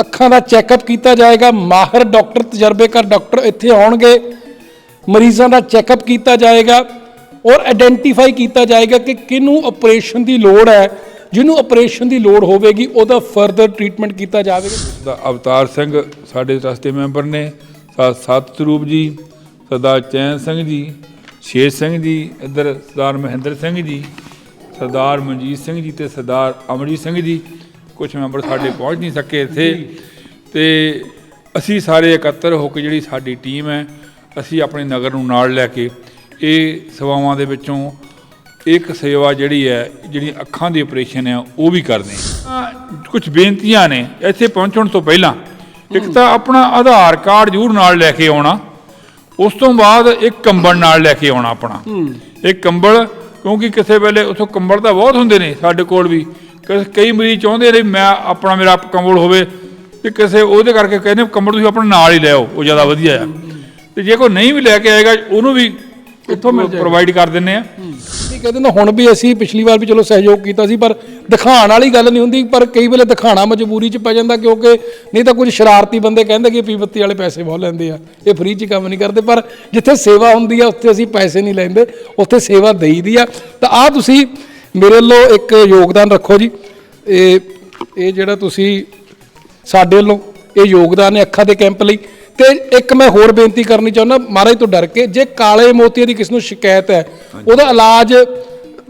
ਅੱਖਾਂ ਦਾ ਚੈੱਕਅਪ ਕੀਤਾ ਜਾਏਗਾ। ਮਾਹਰ ਡਾਕਟਰ ਤਜਰਬੇਕਾਰ ਡਾਕਟਰ ਇੱਥੇ ਆਉਣਗੇ। ਮਰੀਜ਼ਾਂ ਦਾ ਚੈੱਕਅਪ ਕੀਤਾ ਜਾਏਗਾ ਔਰ ਆਇਡੈਂਟੀਫਾਈ ਕੀਤਾ ਜਾਏਗਾ ਕਿ ਕਿਹਨੂੰ ਆਪਰੇਸ਼ਨ ਦੀ ਲੋੜ ਹੈ। ਜਿਹਨੂੰ ਆਪਰੇਸ਼ਨ ਦੀ ਲੋੜ ਹੋਵੇਗੀ, ਉਹਦਾ ਫਰਦਰ ਟ੍ਰੀਟਮੈਂਟ ਕੀਤਾ ਜਾਵੇਗਾ। ਦਾ ਅਵਤਾਰ ਸਿੰਘ ਸਾਡੇ ਟਰਸਟੀ ਮੈਂਬਰ ਨੇ, ਸਾ- ਸਤਿਸਰੂਪ ਜੀ, ਸਰਦਾਰ ਚੈਨ ਸਿੰਘ ਜੀ, ਸ਼ੇਰ ਸਿੰਘ ਜੀ, ਇੱਧਰ ਸਰਦਾਰ ਮਹਿੰਦਰ ਸਿੰਘ ਜੀ, ਸਰਦਾਰ ਮਨਜੀਤ ਸਿੰਘ ਜੀ ਤੇ ਸਰਦਾਰ ਅਮਰਜੀਤ ਸਿੰਘ ਜੀ ਕੁਝ ਮੈਂਬਰ ਸਾਡੇ ਪਹੁੰਚ ਨਹੀਂ ਸਕੇ ਇੱਥੇ। ਤੇ ਅਸੀਂ ਸਾਰੇ ਇਕੱਤਰ ਹੋ ਕੇ ਜਿਹੜੀ ਸਾਡੀ ਟੀਮ ਹੈ ਅਸੀਂ ਆਪਣੇ ਨਗਰ ਨੂੰ ਨਾਲ ਲੈ ਕੇ ਇਹ ਸੇਵਾਵਾਂ ਦੇ ਵਿੱਚੋਂ ਇੱਕ ਸੇਵਾ ਜਿਹੜੀ ਹੈ ਜਿਹੜੀ ਅੱਖਾਂ ਦੀ ਆਪਰੇਸ਼ਨ ਹੈ ਉਹ ਵੀ ਕਰਦੇ ਹਾਂ। ਕੁਝ ਬੇਨਤੀਆਂ ਨੇ ਇੱਥੇ ਪਹੁੰਚਣ ਤੋਂ ਪਹਿਲਾਂ ਇੱਕ ਤਾਂ ਆਪਣਾ ਆਧਾਰ ਕਾਰਡ ਜ਼ਰੂਰ ਨਾਲ ਲੈ ਕੇ ਆਉਣਾ ਉਸ ਤੋਂ ਬਾਅਦ ਇੱਕ ਕੰਬਲ ਨਾਲ ਲੈ ਕੇ ਆਉਣਾ ਆਪਣਾ। ਇੱਕ ਕੰਬਲ ਕਿਉਂਕਿ ਕਿਸੇ ਵੇਲੇ ਉਥੋਂ ਕੰਬਲ ਤਾਂ ਬਹੁਤ ਹੁੰਦੇ ਨੇ ਸਾਡੇ ਕੋਲ ਵੀ। ਕਈ ਮਰੀਜ਼ ਚਾਹੁੰਦੇ ਨੇ ਮੈਂ ਆਪਣਾ ਮੇਰਾ ਕੰਬਲ ਹੋਵੇ ਤੇ ਕਿਸੇ ਉਹਦੇ ਕਰਕੇ ਕਹਿੰਦੇ ਕੰਬਲ ਤੁਸੀਂ ਆਪਣਾ ਨਾਲ ਹੀ ਲੈ ਆਓ ਉਹ ਜ਼ਿਆਦਾ ਵਧੀਆ ਆ। ਤੇ ਜੇ ਕੋਈ ਨਹੀਂ ਵੀ ਲੈ ਕੇ ਆਏਗਾ ਉਹਨੂੰ ਵੀ ਇੱਥੋਂ ਪ੍ਰੋਵਾਈਡ ਕਰ ਦਿੰਨੇ ਆ। ਇਹ ਕਹਿੰਦੇ ਨੇ ਹੁਣ ਵੀ ਅਸੀਂ ਪਿਛਲੀ ਵਾਰ ਵੀ ਚਲੋ ਸਹਿਯੋਗ ਕੀਤਾ ਸੀ ਪਰ ਦਿਖਾਉਣ ਵਾਲੀ ਗੱਲ ਨਹੀਂ ਹੁੰਦੀ ਪਰ ਕਈ ਵੇਲੇ ਦਿਖਾਣਾ ਮਜਬੂਰੀ 'ਚ ਪੈ ਜਾਂਦਾ ਕਿਉਂਕਿ ਨਹੀਂ ਤਾਂ ਕੁਝ ਸ਼ਰਾਰਤੀ ਬੰਦੇ ਕਹਿੰਦੇ ਕਿ ਪੀਬੱਤੀ ਵਾਲੇ ਪੈਸੇ ਬਹੁਤ ਲੈਂਦੇ ਆ ਇਹ ਫ੍ਰੀ 'ਚ ਕੰਮ ਨਹੀਂ ਕਰਦੇ ਪਰ ਜਿੱਥੇ ਸੇਵਾ ਹੁੰਦੀ ਆ ਉੱਥੇ ਅਸੀਂ ਪੈਸੇ ਨਹੀਂ ਲੈਂਦੇ ਉੱਥੇ ਸੇਵਾ ਦੇਈਦੀ ਆ। ਤਾਂ ਆ ਤੁਸੀਂ ਮੇਰੇ ਵੱਲੋਂ ਇੱਕ ਯੋਗਦਾਨ ਰੱਖੋ ਜੀ। ਇਹ ਇਹ ਜਿਹੜਾ ਤੁਸੀਂ ਸਾਡੇ ਵੱਲੋਂ ਇਹ ਯੋਗਦਾਨ ਹੈ ਅੱਖਾਂ ਦੇ ਕੈਂਪ ਲਈ। ਤੇ ਇੱਕ ਮੈਂ ਹੋਰ ਬੇਨਤੀ ਕਰਨੀ ਚਾਹੁੰਦਾ ਮਹਾਰਾਜ ਤੋਂ ਡਰ ਕੇ ਜੇ ਕਾਲੇ ਮੋਤੀਏ ਦੀ ਕਿਸ ਨੂੰ ਸ਼ਿਕਾਇਤ ਹੈ ਉਹਦਾ ਇਲਾਜ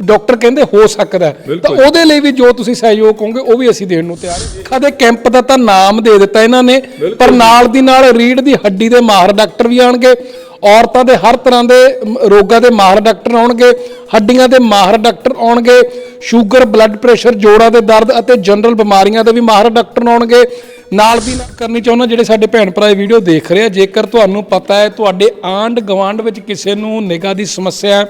ਡਾਕਟਰ ਕਹਿੰਦੇ ਹੋ ਸਕਦਾ। ਤਾਂ ਉਹਦੇ ਲਈ ਵੀ ਜੋ ਤੁਸੀਂ ਸਹਿਯੋਗ ਕਹੋਗੇ ਉਹ ਵੀ ਅਸੀਂ ਦੇਣ ਨੂੰ ਤਿਆਰ ਹਾਂ। ਅੱਖਾਂ ਦੇ ਕੈਂਪ ਦਾ ਤਾਂ ਨਾਮ ਦੇ ਦਿੱਤਾ ਇਹਨਾਂ ਨੇ ਪਰ ਨਾਲ ਦੀ ਨਾਲ ਰੀੜ ਦੀ ਹੱਡੀ ਦੇ ਮਾਹਰ ਡਾਕਟਰ ਵੀ ਆਣਗੇ ਔਰਤਾਂ ਦੇ ਹਰ ਤਰ੍ਹਾਂ ਦੇ ਰੋਗਾਂ ਦੇ ਮਾਹਰ ਡਾਕਟਰ ਆਉਣਗੇ, ਹੱਡੀਆਂ ਦੇ ਮਾਹਰ ਡਾਕਟਰ ਆਉਣਗੇ, ਸ਼ੂਗਰ, ਬਲੱਡ ਪ੍ਰੈਸ਼ਰ, ਜੋੜਾਂ ਦੇ ਦਰਦ ਅਤੇ ਜਨਰਲ ਬਿਮਾਰੀਆਂ ਦੇ ਵੀ ਮਾਹਰ ਡਾਕਟਰ ਆਉਣਗੇ। ਨਾਲ ਦੀ ਨਾਲ ਕਰਨੀ ਚਾਹੁੰਦਾ ਜਿਹੜੇ ਸਾਡੇ ਭੈਣ ਭਰਾ ਇਹ ਵੀਡੀਓ ਦੇਖ ਰਹੇ ਆ, ਜੇਕਰ ਤੁਹਾਨੂੰ ਪਤਾ ਹੈ, ਤੁਹਾਡੇ ਆਂਡ ਗਵਾਂਡ ਵਿੱਚ ਕਿਸੇ ਨੂੰ ਨਿਗਾਹ ਦੀ ਸਮੱਸਿਆ ਹੈ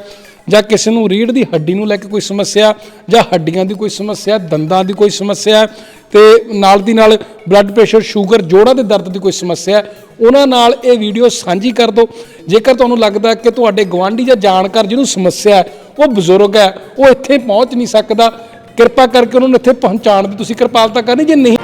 ਜਾਂ ਕਿਸੇ ਨੂੰ ਰੀੜ ਦੀ ਹੱਡੀ ਨੂੰ ਲੈ ਕੇ ਕੋਈ ਸਮੱਸਿਆ ਜਾਂ ਹੱਡੀਆਂ ਦੀ ਕੋਈ ਸਮੱਸਿਆ ਦੰਦਾਂ ਦੀ ਕੋਈ ਸਮੱਸਿਆ ਹੈ, ਤੇ ਨਾਲ ਦੀ ਨਾਲ ਬਲੱਡ ਪ੍ਰੈਸ਼ਰ ਸ਼ੂਗਰ ਜੋੜਾਂ ਦੇ ਦਰਦ ਦੀ ਕੋਈ ਸਮੱਸਿਆ ਉਹਨਾਂ ਨਾਲ ਇਹ ਵੀਡੀਓ ਸਾਂਝੀ ਕਰ ਦਿਓ। ਜੇਕਰ ਤੁਹਾਨੂੰ ਲੱਗਦਾ ਕਿ ਤੁਹਾਡੇ ਗਵਾਂਢੀ ਜਾਂ ਜਾਣਕਾਰ ਜਿਹਨੂੰ ਸਮੱਸਿਆ ਹੈ ਉਹ ਬਜ਼ੁਰਗ ਹੈ ਉਹ ਇੱਥੇ ਪਹੁੰਚ ਨਹੀਂ ਸਕਦਾ ਕਿਰਪਾ ਕਰਕੇ ਉਹਨਾਂ ਨੂੰ ਇੱਥੇ ਪਹੁੰਚਾਉਣ ਦੀ ਤੁਸੀਂ ਕਿਰਪਾਲਤਾ ਕਰਨੀ ਜੇ ਨਹੀਂ